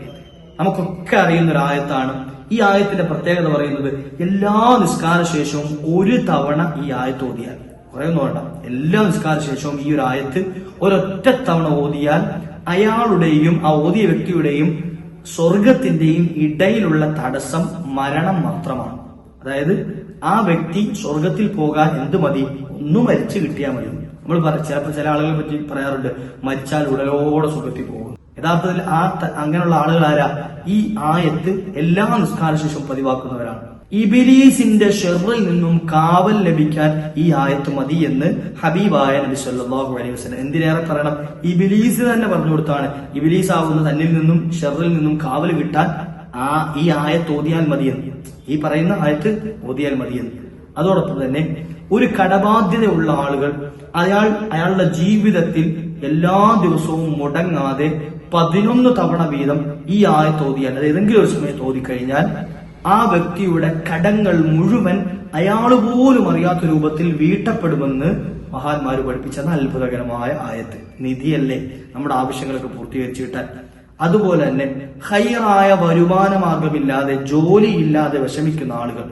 നമുക്കൊക്കെ അറിയുന്ന ഒരു ആയത്താണ്. ഈ ആയത്തിന്റെ പ്രത്യേകത പറയുന്നത് എല്ലാ നിസ്കാര ശേഷവും ഒരു തവണ ഈ ആയത്ത് ഓതിയാൽ. കുറേയൊന്നും വേണ്ട. എല്ലാ നിസ്കാര ശേഷവും ഈ ഒരു ആയത്ത് ഒരൊറ്റ തവണ ഓതിയാൽ അയാളുടെയും ആ ഓതിയ വ്യക്തിയുടെയും സ്വർഗത്തിന്റെയും ഇടയിലുള്ള തടസ്സം മരണം മാത്രമാണ്. അതായത് ആ വ്യക്തി സ്വർഗത്തിൽ പോകാൻ എന്ത് മതി? ഒന്നും മരിച്ചു കിട്ടിയാൽ മതി. നമ്മൾ ചിലപ്പോൾ ചില ആളുകളെ പറ്റി പറയാറുണ്ട് മരിച്ചാൽ ഉടലോടെ സുഖത്തിൽ പോകും. യഥാർത്ഥത്തിൽ ആ അങ്ങനെയുള്ള ആളുകൾ ആരാ? ഈ ആയത്ത് എല്ലാ നിസ്കാര ശേഷവും പതിവാക്കുന്നവരാണ്. ഇബിലീസിന്റെ ഷെറിൽ നിന്നും കാവൽ ലഭിക്കാൻ ഈ ആയത്ത് മതി എന്ന് ഹബീബായ നബി സല്ലാഹു അലൈഹി വസ്ലം എന്തിനേറെ പറയണം? ഇബിലീസ് തന്നെ പറഞ്ഞു കൊടുത്താണ്. ഇബിലീസ് ആവുന്ന തന്നിൽ നിന്നും ഷെറിൽ നിന്നും കാവൽ കിട്ടാൻ ആ ഈ ആയത്ത് ഓതിയാൽ മതിയെന്ന്. ഈ പറയുന്ന ആയത്ത് ഓതിയാൽ മതിയെന്ന്. അതോടൊപ്പം തന്നെ ഒരു കടബാധ്യതയുള്ള ആളുകൾ അയാൾ അയാളുടെ ജീവിതത്തിൽ എല്ലാ ദിവസവും മുടങ്ങാതെ പതിനൊന്ന് തവണ വീതം ഈ ആയത്ത് ഓതിയാൽ അത് ഏതെങ്കിലും ഒരു സമയത്ത് ഓതിക്കഴിഞ്ഞാൽ ആ വ്യക്തിയുടെ കടങ്ങൾ മുഴുവൻ അയാൾ പോലും അറിയാത്ത രൂപത്തിൽ വീട്ടപ്പെടുമെന്ന് മഹാന്മാർ പഠിപ്പിച്ചെന്ന അത്ഭുതകരമായ ആയത്ത്. നിധിയല്ലേ നമ്മുടെ ആവശ്യങ്ങളൊക്കെ പൂർത്തീകരിച്ചു കിട്ടാൻ അതുപോലെ തന്നെ ഹൈറായ വരുമാന മാർഗമില്ലാതെ ജോലിയില്ലാതെ വിഷമിക്കുന്ന ആളുകൾ.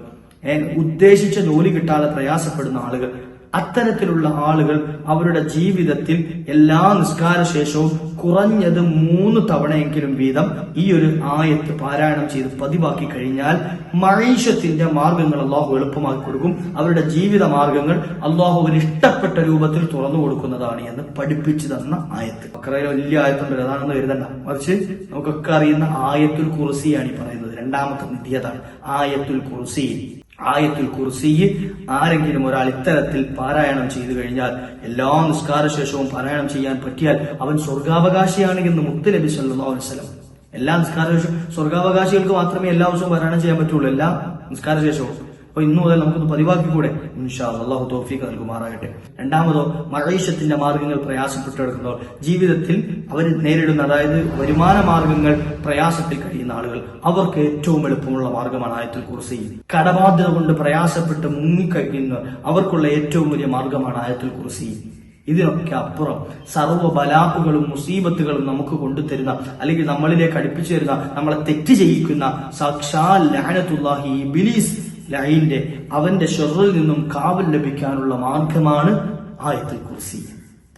ഉദ്ദേശിച്ച ജോലി കിട്ടാതെ പ്രയാസപ്പെടുന്ന ആളുകൾ. അത്തരത്തിലുള്ള ആളുകൾ അവരുടെ ജീവിതത്തിൽ എല്ലാ നിസ്കാര ശേഷവും കുറഞ്ഞത് മൂന്ന് തവണയെങ്കിലും വീതം ഈ ഒരു ആയത്ത് പാരായണം ചെയ്ത് പതിവാക്കി കഴിഞ്ഞാൽ മഴീഷത്തിന്റെ മാർഗങ്ങൾ അള്ളാഹു എളുപ്പമാക്കി കൊടുക്കും. അവരുടെ ജീവിത മാർഗങ്ങൾ അള്ളാഹുവിന് ഇഷ്ടപ്പെട്ട രൂപത്തിൽ തുറന്നു കൊടുക്കുന്നതാണ് എന്ന് പഠിപ്പിച്ചു തന്ന ആയത്ത്. അക്കറയിൽ വലിയ ആയത്തുണ്ട് അതാണെന്ന് കരുതണ്ട. മറിച്ച് നമുക്കൊക്കെ അറിയുന്ന ആയത്തുൽ കുർസിയാണ് ഈ പറയുന്നത്. രണ്ടാമത്തെ നിധിയതാണ്. ആയത്തുൽ കുർസി. ആയത്തുൽ കുറിച്ച് ആരെങ്കിലും ഒരാൾ ഇത്തരത്തിൽ പാരായണം ചെയ്തു കഴിഞ്ഞാൽ എല്ലാ നിസ്കാര ശേഷവും പാരായണം ചെയ്യാൻ പറ്റിയാൽ അവൻ സ്വർഗാവകാശിയാണ് എന്ന് മുത്ത് നബി അലൈഹി വസല്ലം. എല്ലാ നിസ്കാരശേഷവും സ്വർഗാവകാശികൾക്ക് മാത്രമേ എല്ലാ ദിവസവും പാരായണം ചെയ്യാൻ പറ്റുള്ളൂ. എല്ലാ നിസ്കാര അപ്പൊ ഇന്നു മുതൽ നമുക്കൊന്ന് പതിവാക്കിക്കൂടെ ഇൻഷാ അള്ളാഹു തോഫീക്ക് നൽകുമാറാകട്ടെ. രണ്ടാമതോ മഴീഷത്തിന്റെ മാർഗങ്ങൾ പ്രയാസപ്പെട്ടെടുക്കുന്നവർ ജീവിതത്തിൽ അവർ നേരിടുന്ന അതായത് വരുമാന മാർഗങ്ങൾ പ്രയാസത്തിൽ കഴിയുന്ന ആളുകൾ അവർക്ക് ഏറ്റവും എളുപ്പമുള്ള മാർഗമാണ് ആയത്തിൽ കുർസി. കടബാധ്യത കൊണ്ട് പ്രയാസപ്പെട്ട് മുങ്ങിക്കഴിയുന്നവർ അവർക്കുള്ള ഏറ്റവും വലിയ മാർഗമാണ് ആയത്തിൽ കുർസി. ഇതിനൊക്കെ അപ്പുറം സർവ ബലാപ്പുകളും മുസീബത്തുകളും നമുക്ക് കൊണ്ടുതരുന്ന അല്ലെങ്കിൽ നമ്മളിലേക്ക് അടുപ്പിച്ചു തരുന്ന നമ്മളെ തെറ്റ് ചെയ്യിക്കുന്ന സാക്ഷാൽ ലഹനത്തുല്ലാഹി ബിലീസ് ലൈന്റെ അവന്റെ ഷെറിൽ നിന്നും കാവൽ ലഭിക്കാനുള്ള മാർഗമാണ് ആയത്തുൽ കുർസി.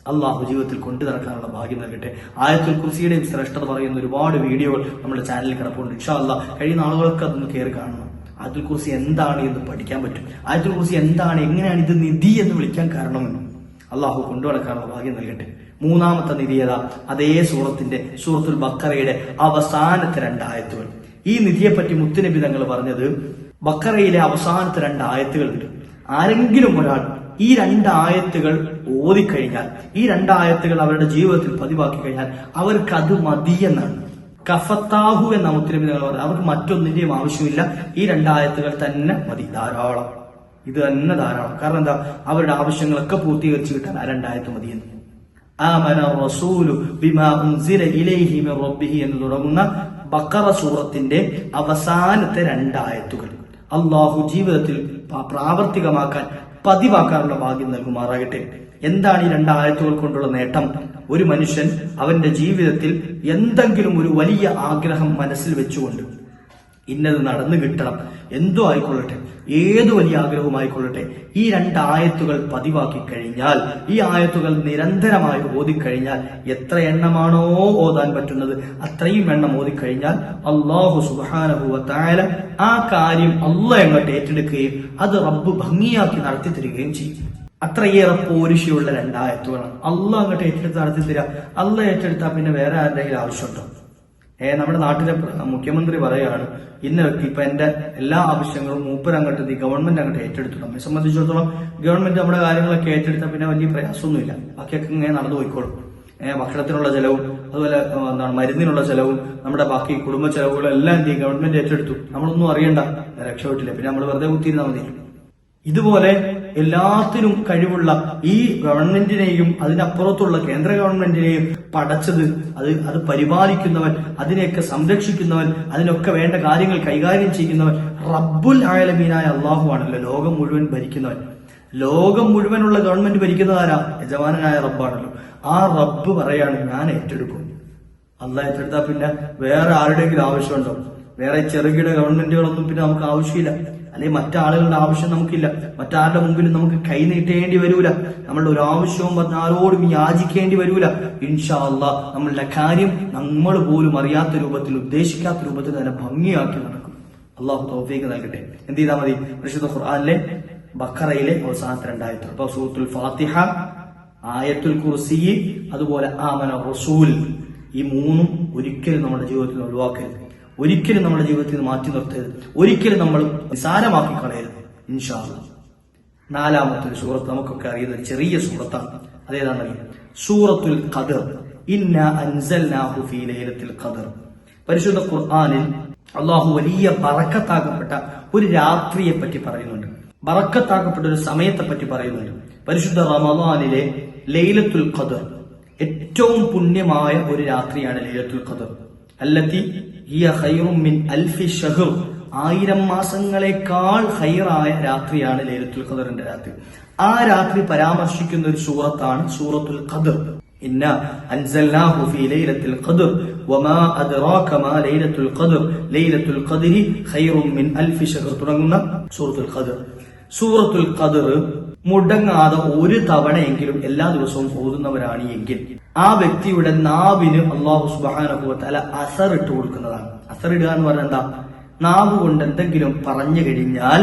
അള്ളാഹു ജീവിതത്തിൽ കൊണ്ടു നടക്കാനുള്ള ഭാഗ്യം നൽകട്ടെ. ആയത്തുൽ കുർസിയുടെയും ശ്രേഷ്ഠത പറയുന്ന ഒരുപാട് വീഡിയോകൾ നമ്മുടെ ചാനലിൽ കിടപ്പുണ്ട്. ഇൻഷാ അള്ളാഹ് കഴിയുന്ന ആളുകളൊക്കെ അതൊന്ന് കയറി കാണണം. ആയത്തുൽ കുർസി എന്താണ് എന്ന് പഠിക്കാൻ പറ്റും. ആയത്തുൽ കുർസി എന്താണ് എങ്ങനെയാണ് ഇത് നിധി എന്ന് വിളിക്കാൻ കാരണമെന്നും അള്ളാഹു കൊണ്ടു നടക്കാനുള്ള ഭാഗ്യം നൽകട്ടെ. മൂന്നാമത്തെ നിധിയത അതേ സൂറത്തിന്റെ സൂറത്തുൽ ബക്കറയുടെ അവസാനത്തെ രണ്ടായത്തുകൾ ഈ നിധിയെപ്പറ്റി മുത്തുനബി തങ്ങൾ പറഞ്ഞത് ബക്കറയിലെ അവസാനത്തെ രണ്ട് ആയത്തുകൾ ഉണ്ട് ആരെങ്കിലും ഒരാൾ ഈ രണ്ട് ആയത്തുകൾ ഓതിക്കഴിഞ്ഞാൽ ഈ രണ്ട് ആയത്തുകൾ അവരുടെ ജീവിതത്തിൽ പതിവാക്കി കഴിഞ്ഞാൽ അവർക്ക് അത് മതിയെന്നാണ് കഫത്താഹു എന്ന തങ്ങൾ പറഞ്ഞത് അവർക്ക് മറ്റൊന്നിന്റെയും ആവശ്യമില്ല. ഈ രണ്ടായത്തുകൾ തന്നെ മതി. ധാരാളം. ഇത് തന്നെ ധാരാളം. കാരണം എന്താ? അവരുടെ ആവശ്യങ്ങളൊക്കെ പൂർത്തീകരിച്ചു കിട്ടാൻ ആ രണ്ടായത്ത് മതിയെന്ന് ആമന റസൂലു ബിമാ ഉൻസില ഇലൈഹി മിർ റബ്ബിഹി എന്ന് തുടങ്ങുന്ന ബക്കറ സൂറത്തിന്റെ അവസാനത്തെ രണ്ടായത്തുകൾ അള്ളാഹു ജീവിതത്തിൽ പ്രാവർത്തികമാക്കാൻ പതിവാക്കാനുള്ള ഭാഗ്യം നൽകുമാറാകട്ടെ. എന്താണ് ഈ രണ്ടായത്തുകൾ കൊണ്ടുള്ള നേട്ടം? ഒരു മനുഷ്യൻ അവന്റെ ജീവിതത്തിൽ എന്തെങ്കിലും ഒരു വലിയ ആഗ്രഹം മനസ്സിൽ വെച്ചുകൊണ്ട് ഇന്നത് നടന്നു കിട്ടണം. എന്തോ ആയിക്കൊള്ളട്ടെ. ഏതു വലിയ ആഗ്രഹവുമായിക്കൊള്ളട്ടെ. ഈ രണ്ട് ആയത്തുകൾ പതിവാക്കി കഴിഞ്ഞാൽ ഈ ആയത്തുകൾ നിരന്തരമായി ഓതിക്കഴിഞ്ഞാൽ എത്ര എണ്ണമാണോ ഓതാൻ പറ്റുന്നത്? അത്രയും എണ്ണം ഓതിക്കഴിഞ്ഞാൽ അള്ളാഹു സുബാനഹുവത്തായ ആ കാര്യം അല്ല എങ്ങോട്ട് ഏറ്റെടുക്കുകയും അത് റബ്ബ് ഭംഗിയാക്കി നടത്തി തരികയും ചെയ്യും. അത്രയേറെ പോരിശയുള്ള രണ്ടായത്തുകളാണ്. അല്ല അങ്ങോട്ട് ഏറ്റെടുത്ത് നടത്തി തരിക അല്ല ഏറ്റെടുത്താൽ പിന്നെ വേറെ ആരുടെയെങ്കിലും ആവശ്യമുണ്ടോ? നമ്മുടെ നാട്ടിലെ മുഖ്യമന്ത്രി പറയുകയാണ് ഇന്ന ഇപ്പൊ എന്റെ എല്ലാ ആവശ്യങ്ങളും മൂപ്പർ ഗവൺമെന്റ് അങ്ങോട്ട് ഏറ്റെടുത്തു നമ്മെ സംബന്ധിച്ചിടത്തോളം ഗവൺമെന്റ് നമ്മുടെ കാര്യങ്ങളൊക്കെ ഏറ്റെടുത്താൽ പിന്നെ വലിയ പ്രയാസമൊന്നുമില്ല. ബാക്കിയൊക്കെ ഇങ്ങനെ നടന്നു പോയിക്കോളും. ഭക്ഷണത്തിനുള്ള ചെലവും അതുപോലെ എന്താണ് മരുന്നിനുള്ള ചെലവും നമ്മുടെ ബാക്കി കുടുംബ ചെലവുകളും എല്ലാം എന്ത് ഗവൺമെന്റ് ഏറ്റെടുത്തു. നമ്മളൊന്നും അറിയണ്ട. രക്ഷപ്പെട്ടില്ല. പിന്നെ നമ്മൾ വെറുതെ കുത്തിയിരുന്നാൽ മതി. ഇതുപോലെ എല്ലാത്തിനും കഴിവുള്ള ഈ ഗവൺമെന്റിനെയും അതിനപ്പുറത്തുള്ള കേന്ദ്ര ഗവൺമെന്റിനെയും പടച്ചത്. അത് അത് പരിപാലിക്കുന്നവൻ അതിനെയൊക്കെ സംരക്ഷിക്കുന്നവൻ അതിനൊക്കെ വേണ്ട കാര്യങ്ങൾ കൈകാര്യം ചെയ്യുന്നവൻ റബ്ബുൽ ആലമീനായ അള്ളാഹു ആണല്ലോ. ലോകം മുഴുവൻ ഭരിക്കുന്നവൻ. ലോകം മുഴുവനുള്ള ഗവൺമെന്റ് ഭരിക്കുന്നതാരാ യജമാനായ റബ്ബാണല്ലോ. ആ റബ്ബ് പറയാണ് ഞാൻ ഏറ്റെടുക്കും. അല്ല ഏറ്റെടുത്താൽ പിന്നെ വേറെ ആരുടെയെങ്കിലും ആവശ്യമുണ്ടോ? വേറെ ചെറുകിട ഗവൺമെന്റുകളൊന്നും പിന്നെ നമുക്ക് ആവശ്യമില്ല. അല്ലെങ്കിൽ മറ്റാളുകളുടെ ആവശ്യം നമുക്കില്ല. മറ്റാരുടെ മുമ്പിൽ നമുക്ക് കൈനീട്ടേണ്ടി വരൂല. നമ്മളുടെ ഒരു ആവശ്യവും മറ്റാരോടും യാചിക്കേണ്ടി വരൂല. ഇൻഷാ അള്ളാ നമ്മളുടെ കാര്യം നമ്മൾ പോലും അറിയാത്ത രൂപത്തിൽ ഉദ്ദേശിക്കാത്ത രൂപത്തിൽ തന്നെ ഭംഗിയാക്കി നടക്കും. അള്ളാഹു തൗഫീഖ് നൽകട്ടെ. എന്ത് ചെയ്താൽ മതി? പരിശുദ്ധ ഖുർആനിലെ ബക്കറയിലെ അവസാനത്തെ രണ്ടായത്ത്. അപ്പൊ സൂറത്തുൽ ഫാത്തിഹ ആയത്തുൽ കുർസി അതുപോലെ ആമന റസൂൽ. ഈ മൂന്നും ഒരിക്കലും നമ്മുടെ ജീവിതത്തിൽ ഒഴിവാക്കരുത്. ഒരിക്കലും നമ്മുടെ ജീവിതത്തിൽ മാറ്റി നിർത്തരുത്. ഒരിക്കലും നമ്മൾ നിസാരമാക്കി കളയരുത്. ഇൻഷാ അല്ലാ. നാലാമത്തെ ഒരു സൂറത്ത് നമുക്കൊക്കെ അറിയുന്ന ഒരു ചെറിയ സൂറത്താണ്. അതേതാണെന്നറിയാം സൂറത്തുൽ ഖദർ. ഇന്ന അൻസൽനാഹു ഫീ ലൈലത്തിൽ പരിശുദ്ധ ഖുർആനിൽ അള്ളാഹു വലിയ ബറക്കത്താകപ്പെട്ട ഒരു രാത്രിയെ പറ്റി പറയുന്നുണ്ട്. ബറക്കത്താക്കപ്പെട്ട ഒരു സമയത്തെ പറ്റി പറയുന്നുണ്ട്. പരിശുദ്ധ റമദാനിലെ ലൈലത്തുൽ ഖദർ ഏറ്റവും പുണ്യമായ ഒരു രാത്രിയാണ് ലൈലത്തുൽ ഖദർ. അല്ലത്തി ആയിരം മാസങ്ങളെക്കാൾ ഹൈറായ രാത്രിയാണ് ലൈലത്തുൽ ഖദറിന്റെ രാത്രി. ആ രാത്രി പരാമർശിക്കുന്ന ഒരു സൂറത്താണ് സൂറത്തുൽ ഖദർ. ഇന്ന അൻസൽനാഹു ഫീ ലൈലത്തുൽ ഖദർ വമാ അദ്റാക മാ ലൈലത്തുൽ ഖദർ. ലൈലത്തുൽ ഖദരി ഖൈറും മിൻ അൽഫി ഷഹർ. തുടങ്ങുന്ന സൂറത്തുൽ ഖദർ. സൂറത്തുൽ ഖദർ മുടങ്ങാതെ ഒരു തവണയെങ്കിലും എല്ലാ ദിവസവും ഓതുന്നവരാണ് എങ്കിൽ. ആ വ്യക്തിയുടെ നാവിന് അള്ളാഹു സുബാനുഭവത്തല അസർ ഇട്ട് കൊടുക്കുന്നതാണ്. അസർ ഇടുക എന്ന് പറഞ്ഞാൽ എന്താ? നാവ് കൊണ്ട് എന്തെങ്കിലും പറഞ്ഞു കഴിഞ്ഞാൽ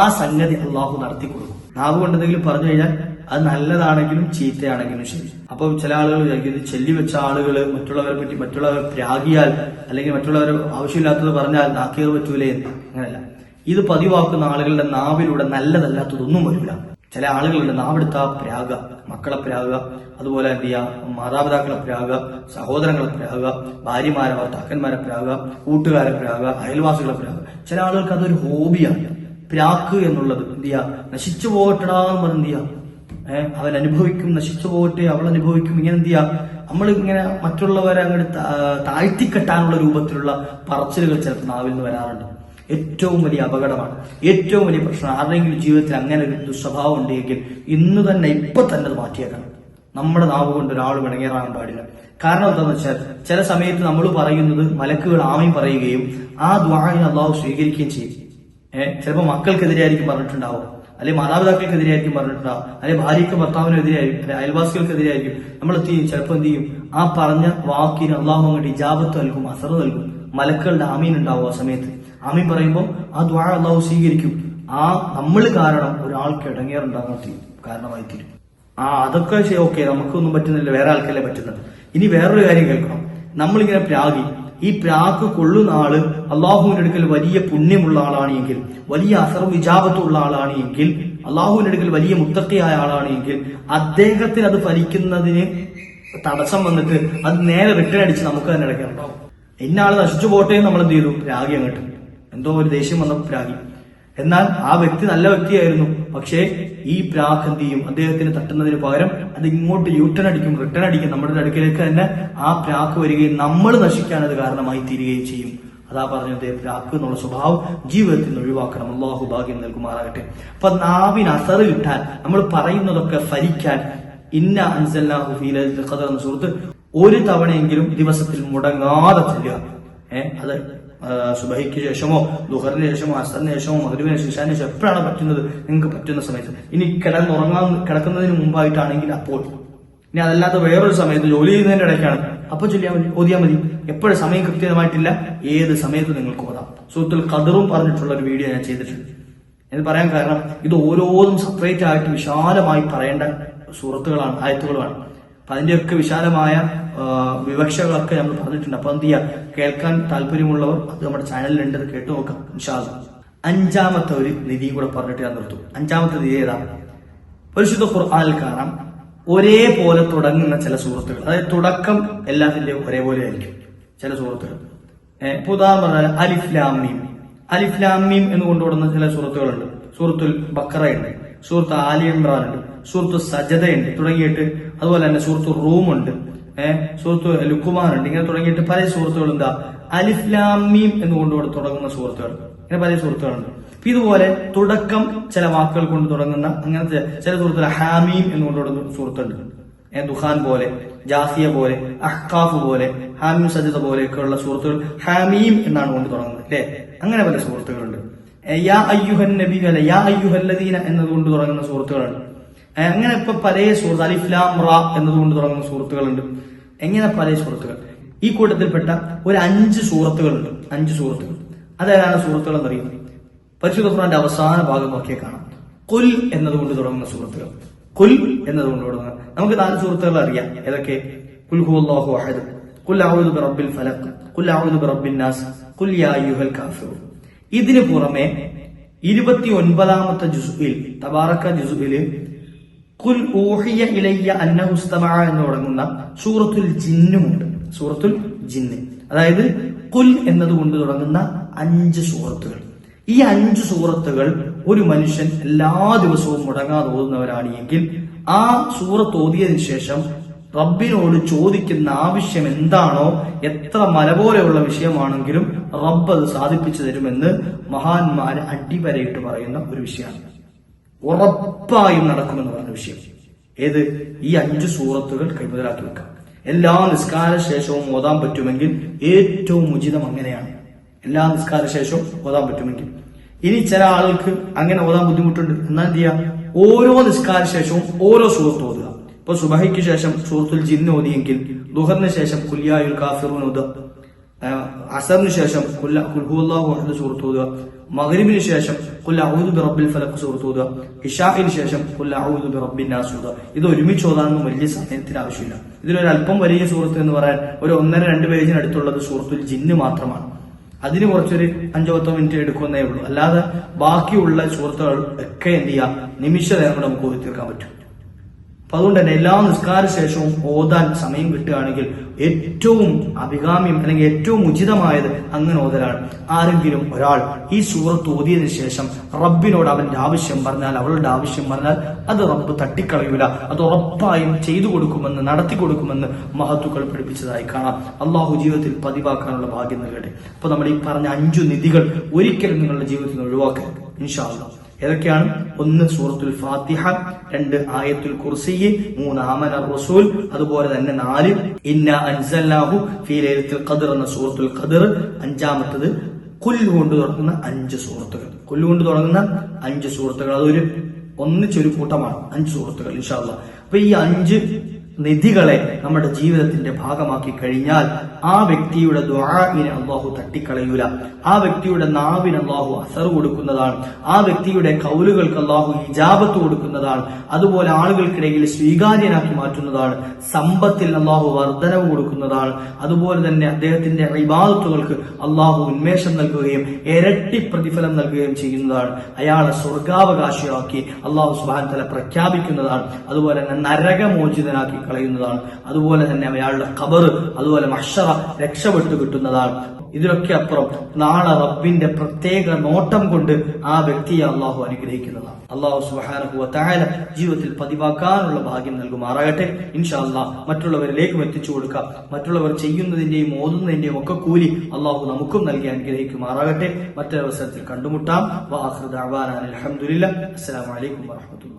ആ സംഗതി അള്ളാഹു നടത്തി കൊടുക്കും. നാവ് കൊണ്ട് എന്തെങ്കിലും പറഞ്ഞു കഴിഞ്ഞാൽ അത് നല്ലതാണെങ്കിലും ചീത്തയാണെങ്കിലും ശരി. അപ്പം ചില ആളുകൾ വിചാരിക്കുന്നത് ചെല്ലി വെച്ച ആളുകൾ മറ്റുള്ളവരെ പറ്റി മറ്റുള്ളവരെ പ്രാഗിയാൽ അല്ലെങ്കിൽ മറ്റുള്ളവരെ ആവശ്യമില്ലാത്തത് പറഞ്ഞാൽ നാക്കിയത് പറ്റൂലേ അങ്ങനെയല്ല ഇത് പതിവാക്കുന്ന ആളുകളുടെ നാവിലൂടെ നല്ലതല്ലാത്തതൊന്നും വരില്ല. ചില ആളുകളുണ്ട് നാവെടുത്ത പ്രാഗ മക്കളെ പ്രാഗ അതുപോലെ എന്ത് ചെയ്യുക മാതാപിതാക്കളെ പ്രാഗ സഹോദരങ്ങളെ പ്രാഗ ഭാര്യമാരെ ഭർത്താക്കന്മാരെ പ്രാഗ കൂട്ടുകാരെ പ്രാഗ അയൽവാസികളെ പ്രാഗ. ചില ആളുകൾക്ക് അതൊരു ഹോബിയാണ്. പ്രാക്ക് എന്നുള്ളത് എന്ത് ചെയ്യുക നശിച്ചു പോകട്ടടാ എന്ന് എന്ത് ചെയ്യുക ഏഹ് അവൻ അനുഭവിക്കും നശിച്ചു പോകട്ടെ അവൾ അനുഭവിക്കും ഇങ്ങനെ എന്ത് ചെയ്യുക നമ്മൾ ഇങ്ങനെ മറ്റുള്ളവരെ അങ്ങോട്ട് താഴ്ത്തിക്കെട്ടാനുള്ള രൂപത്തിലുള്ള പറച്ചിലുകൾ ചിലപ്പോൾ നാവിൽ നിന്ന് വരാറുണ്ട്. ഏറ്റവും വലിയ അപകടമാണ് ഏറ്റവും വലിയ പ്രശ്നം ആരുടെയെങ്കിലും ജീവിതത്തിൽ അങ്ങനെ ഒരു ദുസ്വഭാവം ഉണ്ടെങ്കിൽ ഇന്ന് തന്നെ ഇപ്പൊ തന്നെ അത് മാറ്റിയേക്കണം. നമ്മുടെ നാവ് കൊണ്ട് ഒരാൾ വിളങ്ങേറാൻ പാടില്ല. കാരണം എന്താണെന്ന് വെച്ചാൽ ചില സമയത്ത് നമ്മൾ പറയുന്നത് മലക്കുകൾ ആമയും പറയുകയും ആ ദ്വാഹിനെ അള്ളാഹു സ്വീകരിക്കുകയും ചെയ്യും. ഏഹ് ചിലപ്പോൾ മക്കൾക്കെതിരെയായിരിക്കും പറഞ്ഞിട്ടുണ്ടാവും. അല്ലെങ്കിൽ മാതാപിതാക്കൾക്കെതിരെയായിരിക്കും പറഞ്ഞിട്ടുണ്ടാവും. അല്ലെങ്കിൽ ഭാര്യയ്ക്ക് ഭർത്താവിനെതിരെയായിരിക്കും അല്ലെങ്കിൽ അയൽവാസികൾക്കെതിരെയായിരിക്കും. നമ്മൾ എന്ത് ചിലപ്പോൾ എന്ത് ചെയ്യും? ആ പറഞ്ഞ വാക്കിന് അള്ളാഹു അങ്ങോട്ട് ഇജാബത്ത് നൽകും അസർ നൽകും. മലക്കളുടെ ആമീൻ ഉണ്ടാവും ആ സമയത്ത്. ആമീൻ പറയുമ്പോൾ ആ ദ്വാ അള്ളാഹു സ്വീകരിക്കും. ആ നമ്മൾ കാരണം ഒരാൾക്ക് ഇടങ്ങേറുണ്ടാകാൻ കാരണമായി തീരും ആ അതൊക്കെ ശരി ഓക്കെ നമുക്കൊന്നും പറ്റുന്നില്ല വേറെ ആൾക്കല്ലേ പറ്റുന്നത്. ഇനി വേറൊരു കാര്യം കേൾക്കണം. നമ്മളിങ്ങനെ പ്രാഗി ഈ പ്രാക്ക് കൊള്ളുന്ന ആൾ അള്ളാഹുവിന്റെ അടുക്കൽ വലിയ പുണ്യമുള്ള ആളാണ് എങ്കിൽ വലിയ അസറും വിജാപത്തുള്ള ആളാണ് എങ്കിൽ അള്ളാഹുവിന്റെ അടുക്കൽ വലിയ മുത്തക്കയായ ആളാണ് എങ്കിൽ അദ്ദേഹത്തിന് അത് ഫലിക്കുന്നതിന് തടസ്സം വന്നിട്ട് അത് നേരെ റിട്ടേൺ അടിച്ച് നമുക്ക് തന്നെ ഇടയ്ക്കുണ്ടാവും ഇന്ന ആൾ നശിച്ചു പോട്ടെ നമ്മൾ എന്ത് ചെയ്തു? രാഗി അങ്ങോട്ട്. എന്തോ ഒരു ദേഷ്യം വന്നപ്പോൾ പ്രാഗി എന്നാൽ ആ വ്യക്തി നല്ല വ്യക്തിയായിരുന്നു. പക്ഷേ ഈ ചെയ്യും? അദ്ദേഹത്തിന് തട്ടുന്നതിന് പകരം അത് ഇങ്ങോട്ട് യൂട്ടൺ അടിക്കും. റിട്ടേൺ അടിക്കും. നമ്മുടെ അടുക്കിലേക്ക് തന്നെ ആ പ്രാക്ക് വരികയും നമ്മൾ നശിക്കാൻ അത് കാരണമായി തീരുകയും ചെയ്യും. അതാ പറഞ്ഞത് പ്രാക്ക് എന്നുള്ള സ്വഭാവം ജീവിതത്തിൽ നിന്ന് ഒഴിവാക്കണം. അള്ളാഹു ഭാഗ്യം നൽകുമാറാകട്ടെ. അപ്പൊ നാവിന് അസറ് കിട്ടാൻ നമ്മൾ പറയുന്നതൊക്കെ ഫലിക്കാൻ ഇന്ന അൻസല്ലാഹു എന്ന സുഹൃത്ത് ഒരു തവണയെങ്കിലും ദിവസത്തിൽ മുടങ്ങാതെ ചെല്ലുക. ഏഹ് അത് സുബഹിക്ക് ശേഷമോ ദുഹറിന് ശേഷമോ അസറിന് ശേഷമോ മകരുവിന് ശേഷാന് ശേഷം എപ്പോഴാണ് പറ്റുന്നത്? നിങ്ങൾക്ക് പറ്റുന്ന സമയത്ത്. ഇനി കിടന്നുറങ്ങാൻ കിടക്കുന്നതിന് മുമ്പായിട്ടാണെങ്കിൽ അപ്പോൾ. ഇനി അതല്ലാത്ത വേറൊരു സമയത്ത് ജോലി ചെയ്യുന്നതിന്റെ ഇടയ്ക്കാണ്. അപ്പൊ ചൊല്ലിയാൽ മതി ഓതിയാൽ മതി. എപ്പോഴും സമയം കൃത്യമായിട്ടില്ല. ഏത് സമയത്ത് നിങ്ങൾക്ക് ഓതാം. സുഹൃത്തുൽ ഖദറും പറഞ്ഞിട്ടുള്ള ഒരു വീഡിയോ ഞാൻ ചെയ്തിട്ടുണ്ട്. എന്ന് പറയാൻ കാരണം ഇത് ഓരോന്നും സെപ്പറേറ്റ് ആയിട്ട് വിശാലമായി പറയേണ്ട സുഹൃത്തുക്കളാണ് ആയത്തുകളാണ് അപ്പൊ അതിന്റെയൊക്കെ വിശാലമായ വിവക്ഷകളൊക്കെ നമ്മൾ പറഞ്ഞിട്ടുണ്ട്. അപ്പൊ എന്ത് ചെയ്യാ? കേൾക്കാൻ താല്പര്യമുള്ളവർ അത് നമ്മുടെ ചാനലിലുണ്ട് അത് കേട്ടു നോക്കാം ഇൻഷാല്ല അഞ്ചാമത്തെ ഒരു നിധി കൂടെ പറഞ്ഞിട്ട് ഞാൻ നിർത്തും. അഞ്ചാമത്തെ നിധി ഏതാ? പരിശുദ്ധ ഖുർആാനിൽ കാണാം ഒരേപോലെ തുടങ്ങുന്ന ചില സുഹൃത്തുക്കൾ. അതായത് തുടക്കം എല്ലാത്തിന്റെയും ഒരേപോലെ ആയിരിക്കും ചില സുഹൃത്തുക്കൾ. ഇപ്പൊ ഉദാഹരണം പറഞ്ഞാൽ അലിഫ്ലാമീം അലിഫ്ലാമീം എന്ന് കൊണ്ടുവിടുന്ന ചില സുഹൃത്തുക്കളുണ്ട്. സുഹൃത്തുൽ ബക്കറയുണ്ട്. സുഹൃത്ത് ആലി ഇമ്രാൻ ഉണ്ട് സൂറത്ത് സജതയുണ്ട് തുടങ്ങിയിട്ട് അതുപോലെ തന്നെ സൂറത്ത് റൂം ഉണ്ട് ഏഹ് സൂറത്ത് ലുക്കുമാൻ ഉണ്ട് ഇങ്ങനെ തുടങ്ങിയിട്ട് പല സുഹൃത്തുക്കൾ എന്താ? അലിഫ്ലാമീം എന്ന് കൊണ്ടുകൂടെ തുടങ്ങുന്ന സുഹൃത്തുക്കൾ ഇങ്ങനെ പല സുഹൃത്തുക്കളുണ്ട് ഇതുപോലെ തുടക്കം ചില വാക്കുകൾ കൊണ്ട് തുടങ്ങുന്ന അങ്ങനത്തെ ചില സുഹൃത്തുക്കൾ ഹാമീം എന്ന് കൊണ്ട് തുടങ്ങുന്ന സുഹൃത്തുണ്ട് ദുഹാൻ പോലെ ജാസിയ പോലെ അഹ്കാഫ് പോലെ ഹാമീം സജിത പോലെയൊക്കെയുള്ള സുഹൃത്തുക്കൾ ഹാമീം എന്നാണ് കൊണ്ട് തുടങ്ങുന്നത് അല്ലെ? അങ്ങനെ പല സുഹൃത്തുക്കളുണ്ട് യാ അയ്യുഹൻ നബി അല്ല യാ അയ്യുഹല്ലദീന എന്നതുകൊണ്ട് തുടങ്ങുന്ന സുഹൃത്തുക്കളുണ്ട് അങ്ങനെ ഇപ്പൊ പല സുഹൃത്ത് അലിഫ്ലാം റ എന്നതുകൊണ്ട് തുടങ്ങുന്ന സുഹൃത്തുക്കളുണ്ട്. എങ്ങനെ പല സുഹൃത്തുക്കൾ? ഈ കൂട്ടത്തിൽപ്പെട്ട ഒരു അഞ്ച് സുഹൃത്തുക്കളുണ്ട്. അഞ്ച് സുഹൃത്തുക്കൾ. അതേതാണ് സുഹൃത്തുക്കൾ എന്നറിയുന്നത് പരിശുദ്ധ ഖുർആന്റെ അവസാന ഭാഗം നോക്കിയാൽ കാണാം. കുൽ എന്നതുകൊണ്ട് തുടങ്ങുന്ന സുഹൃത്തുക്കൾ. കുൽ എന്നതുകൊണ്ട് തുടങ്ങുന്ന നമുക്ക് നാല് സുഹൃത്തുക്കൾ അറിയാം. ഏതൊക്കെ? കുൽ ഹുവല്ലാഹു അഹദ്. കുൽ അഊദു ബിറബ്ബിൽ ഫലഖ് കുൽ അഊദു ബിറബ്ബിൻ നാസ്. കുൽ യാ അയ്യുഹൽ ഇതിനു പുറമെ ഇരുപത്തി ഒൻപതാമത്തെ ജുസുബിൽ തബാറക്ക ജുസുവിൽ കുൽ ഊഹിയ ഇലയ്യ എന്ന് തുടങ്ങുന്ന സൂറത്തുൽ ജിന്നുമുണ്ട്. സൂറത്തുൽ ജിന്ന്. അതായത് കുൽ എന്നതുകൊണ്ട് തുടങ്ങുന്ന അഞ്ച് സൂറത്തുകൾ. ഈ അഞ്ച് സൂറത്തുകൾ ഒരു മനുഷ്യൻ എല്ലാ ദിവസവും മുടങ്ങാതെ ഓതുന്നവരാണ് എങ്കിൽ ആ സൂറത്ത് ഓതിയതിനു ശേഷം റബ്ബിനോട് ചോദിക്കുന്ന ആവശ്യം എന്താണോ എത്ര മല പോലെയുള്ള വിഷയമാണെങ്കിലും റബ്ബ് അത് സാധിപ്പിച്ചു തരുമെന്ന് മഹാന്മാര് അടിവരയിട്ട് പറയുന്ന ഒരു വിഷയമാണ്. ഉറപ്പായും നടക്കുമെന്ന് പറഞ്ഞ വിഷയം. ഏത്? ഈ അഞ്ച് സൂറത്തുകൾ കൈമുതലാക്കി വെക്കാം. എല്ലാ നിസ്കാര ശേഷവും ഓതാൻ പറ്റുമെങ്കിൽ ഏറ്റവും ഉചിതം അങ്ങനെയാണ്. എല്ലാ നിസ്കാര ശേഷവും ഓതാൻ പറ്റുമെങ്കിൽ. ഇനി ചില ആളുകൾക്ക് അങ്ങനെ ഓതാൻ ബുദ്ധിമുട്ടുണ്ട്. എന്നാൽ എന്ത് ചെയ്യാം? ഓരോ നിസ്കാര ശേഷവും ഓരോ സൂറത്ത് ഓതുക. ഇപ്പൊ സുബഹയ്ക്ക് ശേഷം സൂറത്തുൽ ജിന്ന് ഓതിയെങ്കിൽ ദുഹറിന് ശേഷം കുല്യായുൽ കാഫിറൂൻ ഓതുക. അസറിന് ശേഷം കുൽഹുല്ലാഹു സുഹൃത്ത് ഓതുക. മഗ്രിബിന് ശേഷം റബ്ബിൽ ഇഷാഇന് ശേഷം കുല്ല ബി റബ്ബിൻ നാസ് ഓതുക ഇത് ഒരുമിച്ച് ഓതാനൊന്നും വലിയ സമയത്തിന് ആവശ്യമില്ല. ഇതിലൊരു അല്പം വലിയ സുഹൃത്ത് എന്ന് പറയാൻ ഒരു ഒന്നര രണ്ട് പേജിനടുത്തുള്ളത് സുഹൃത്തു ജിന്ന് മാത്രമാണ്. അതിന് കുറച്ചൊരു അഞ്ചോ പത്തോ മിനിറ്റ് എടുക്കുന്നേ ഉള്ളൂ. അല്ലാതെ ബാക്കിയുള്ള സുഹൃത്തുക്കൾ ഒക്കെ എന്ത് ചെയ്യാം നിമിഷ നേരം കൊണ്ട് നമുക്ക് ഓതി തീർക്കാൻ പറ്റും. അപ്പൊ അതുകൊണ്ട് തന്നെ എല്ലാ നിസ്കാര ശേഷവും ഓതാൻ സമയം കിട്ടുകയാണെങ്കിൽ ഏറ്റവും അഭികാമ്യം അല്ലെങ്കിൽ ഏറ്റവും ഉചിതമായത് അങ്ങനെ ഓതലാണ്. ആരെങ്കിലും ഒരാൾ ഈ സൂറത്ത് ഓതിയതിനു ശേഷം റബ്ബിനോട് അവന്റെ ആവശ്യം പറഞ്ഞാൽ അവളുടെ ആവശ്യം പറഞ്ഞാൽ അത് റബ്ബ് തട്ടിക്കളയൂല. അത് ഉറപ്പായും ചെയ്തു കൊടുക്കുമെന്ന് നടത്തി കൊടുക്കുമെന്ന് മഹത്തുക്കൾ പഠിപ്പിച്ചതായി കാണാം. അള്ളാഹു ജീവിതത്തിൽ പതിവാക്കാനുള്ള ഭാഗ്യം നൽകട്ടെ. അപ്പൊ നമ്മൾ ഈ പറഞ്ഞ അഞ്ചു നിധികൾ ഒരിക്കലും നിങ്ങളുടെ ജീവിതത്തിൽ നിന്ന് ഒഴിവാക്കരുത്. ഇൻഷാ അല്ലാ ഏതൊക്കെയാണ്? ഒന്ന് സൂറത്തുൽ ഫാത്തിഹ രണ്ട് ആയത്തുൽ കുർസി മൂന്ന് ആമന റസൂൽ അതുപോലെ തന്നെ നാല് ഇന്ന അൻസല്ലാഹു ഫീ ലൈലത്തുൽ ഖദർ എന്ന സൂറത്തുൽ ഖദർ. അഞ്ചാമത്തത് കുൽ കൊണ്ട് തുടങ്ങുന്ന അഞ്ച് സുഹൃത്തുക്കൾ കുൽ കൊണ്ട് തുടങ്ങുന്ന അഞ്ച് സുഹൃത്തുക്കൾ അതൊരു ഒന്നിച്ചൊരു കൂട്ടമാണ്. അഞ്ച് സുഹൃത്തുക്കൾ ഇൻഷാല്ല അപ്പൊ ഈ അഞ്ച് നിധികളെ നമ്മുടെ ജീവിതത്തിന്റെ ഭാഗമാക്കി കഴിഞ്ഞാൽ ആ വ്യക്തിയുടെ ദ്വാഇനെ അള്ളാഹു തട്ടിക്കളയൂല. ആ വ്യക്തിയുടെ നാവിന് അള്ളാഹു അസർ കൊടുക്കുന്നതാണ്. ആ വ്യക്തിയുടെ കൗലുകൾക്ക് അള്ളാഹു ഹിജാബത്ത് കൊടുക്കുന്നതാണ്. അതുപോലെ ആളുകൾക്കിടയിൽ സ്വീകാര്യനാക്കി മാറ്റുന്നതാണ്. സമ്പത്തിൽ അള്ളാഹു വർധനവ് കൊടുക്കുന്നതാണ്. അതുപോലെ തന്നെ അദ്ദേഹത്തിന്റെ ഇബാദത്തുകൾക്ക് അള്ളാഹു ഉന്മേഷം നൽകുകയും ഇരട്ടി പ്രതിഫലം നൽകുകയും ചെയ്യുന്നതാണ്. അയാളെ സ്വർഗാവകാശിയാക്കി അള്ളാഹു സുബാൻ തല പ്രഖ്യാപിക്കുന്നതാണ്. അതുപോലെ തന്നെ നരകമോചിതനാക്കി കളയുന്നതാണ്. അതുപോലെ തന്നെ അയാളുടെ ഖബർ അതുപോലെ മഷറ രക്ഷപ്പെട്ടു കിട്ടുന്നതാണ്. ഇതിലൊക്കെ അപ്പുറം നാളെ റബ്ബിന്റെ പ്രത്യേക നോട്ടം കൊണ്ട് ആ വ്യക്തിയെ അള്ളാഹു അനുഗ്രഹിക്കുന്നതാണ്. അള്ളാഹു സുബാനഹു തായാല ജീവിതത്തിൽ പതിവാക്കാനുള്ള ഭാഗ്യം നൽകുമാറാകട്ടെ. ഇൻഷാ അള്ളാഹ് മറ്റുള്ളവരിലേക്കും എത്തിച്ചു കൊടുക്കാം. മറ്റുള്ളവർ ചെയ്യുന്നതിന്റെയും ഓതുന്നതിന്റെയും ഒക്കെ കൂലി അള്ളാഹു നമുക്കും നൽകി അനുഗ്രഹിക്കുമാറാകട്ടെ. മറ്റൊരവസരത്തിൽ കണ്ടുമുട്ടാം. വാഹൃദ് അലഹമുല്ല അസ്സലാമലൈക്കും വാഹമത്തുള്ള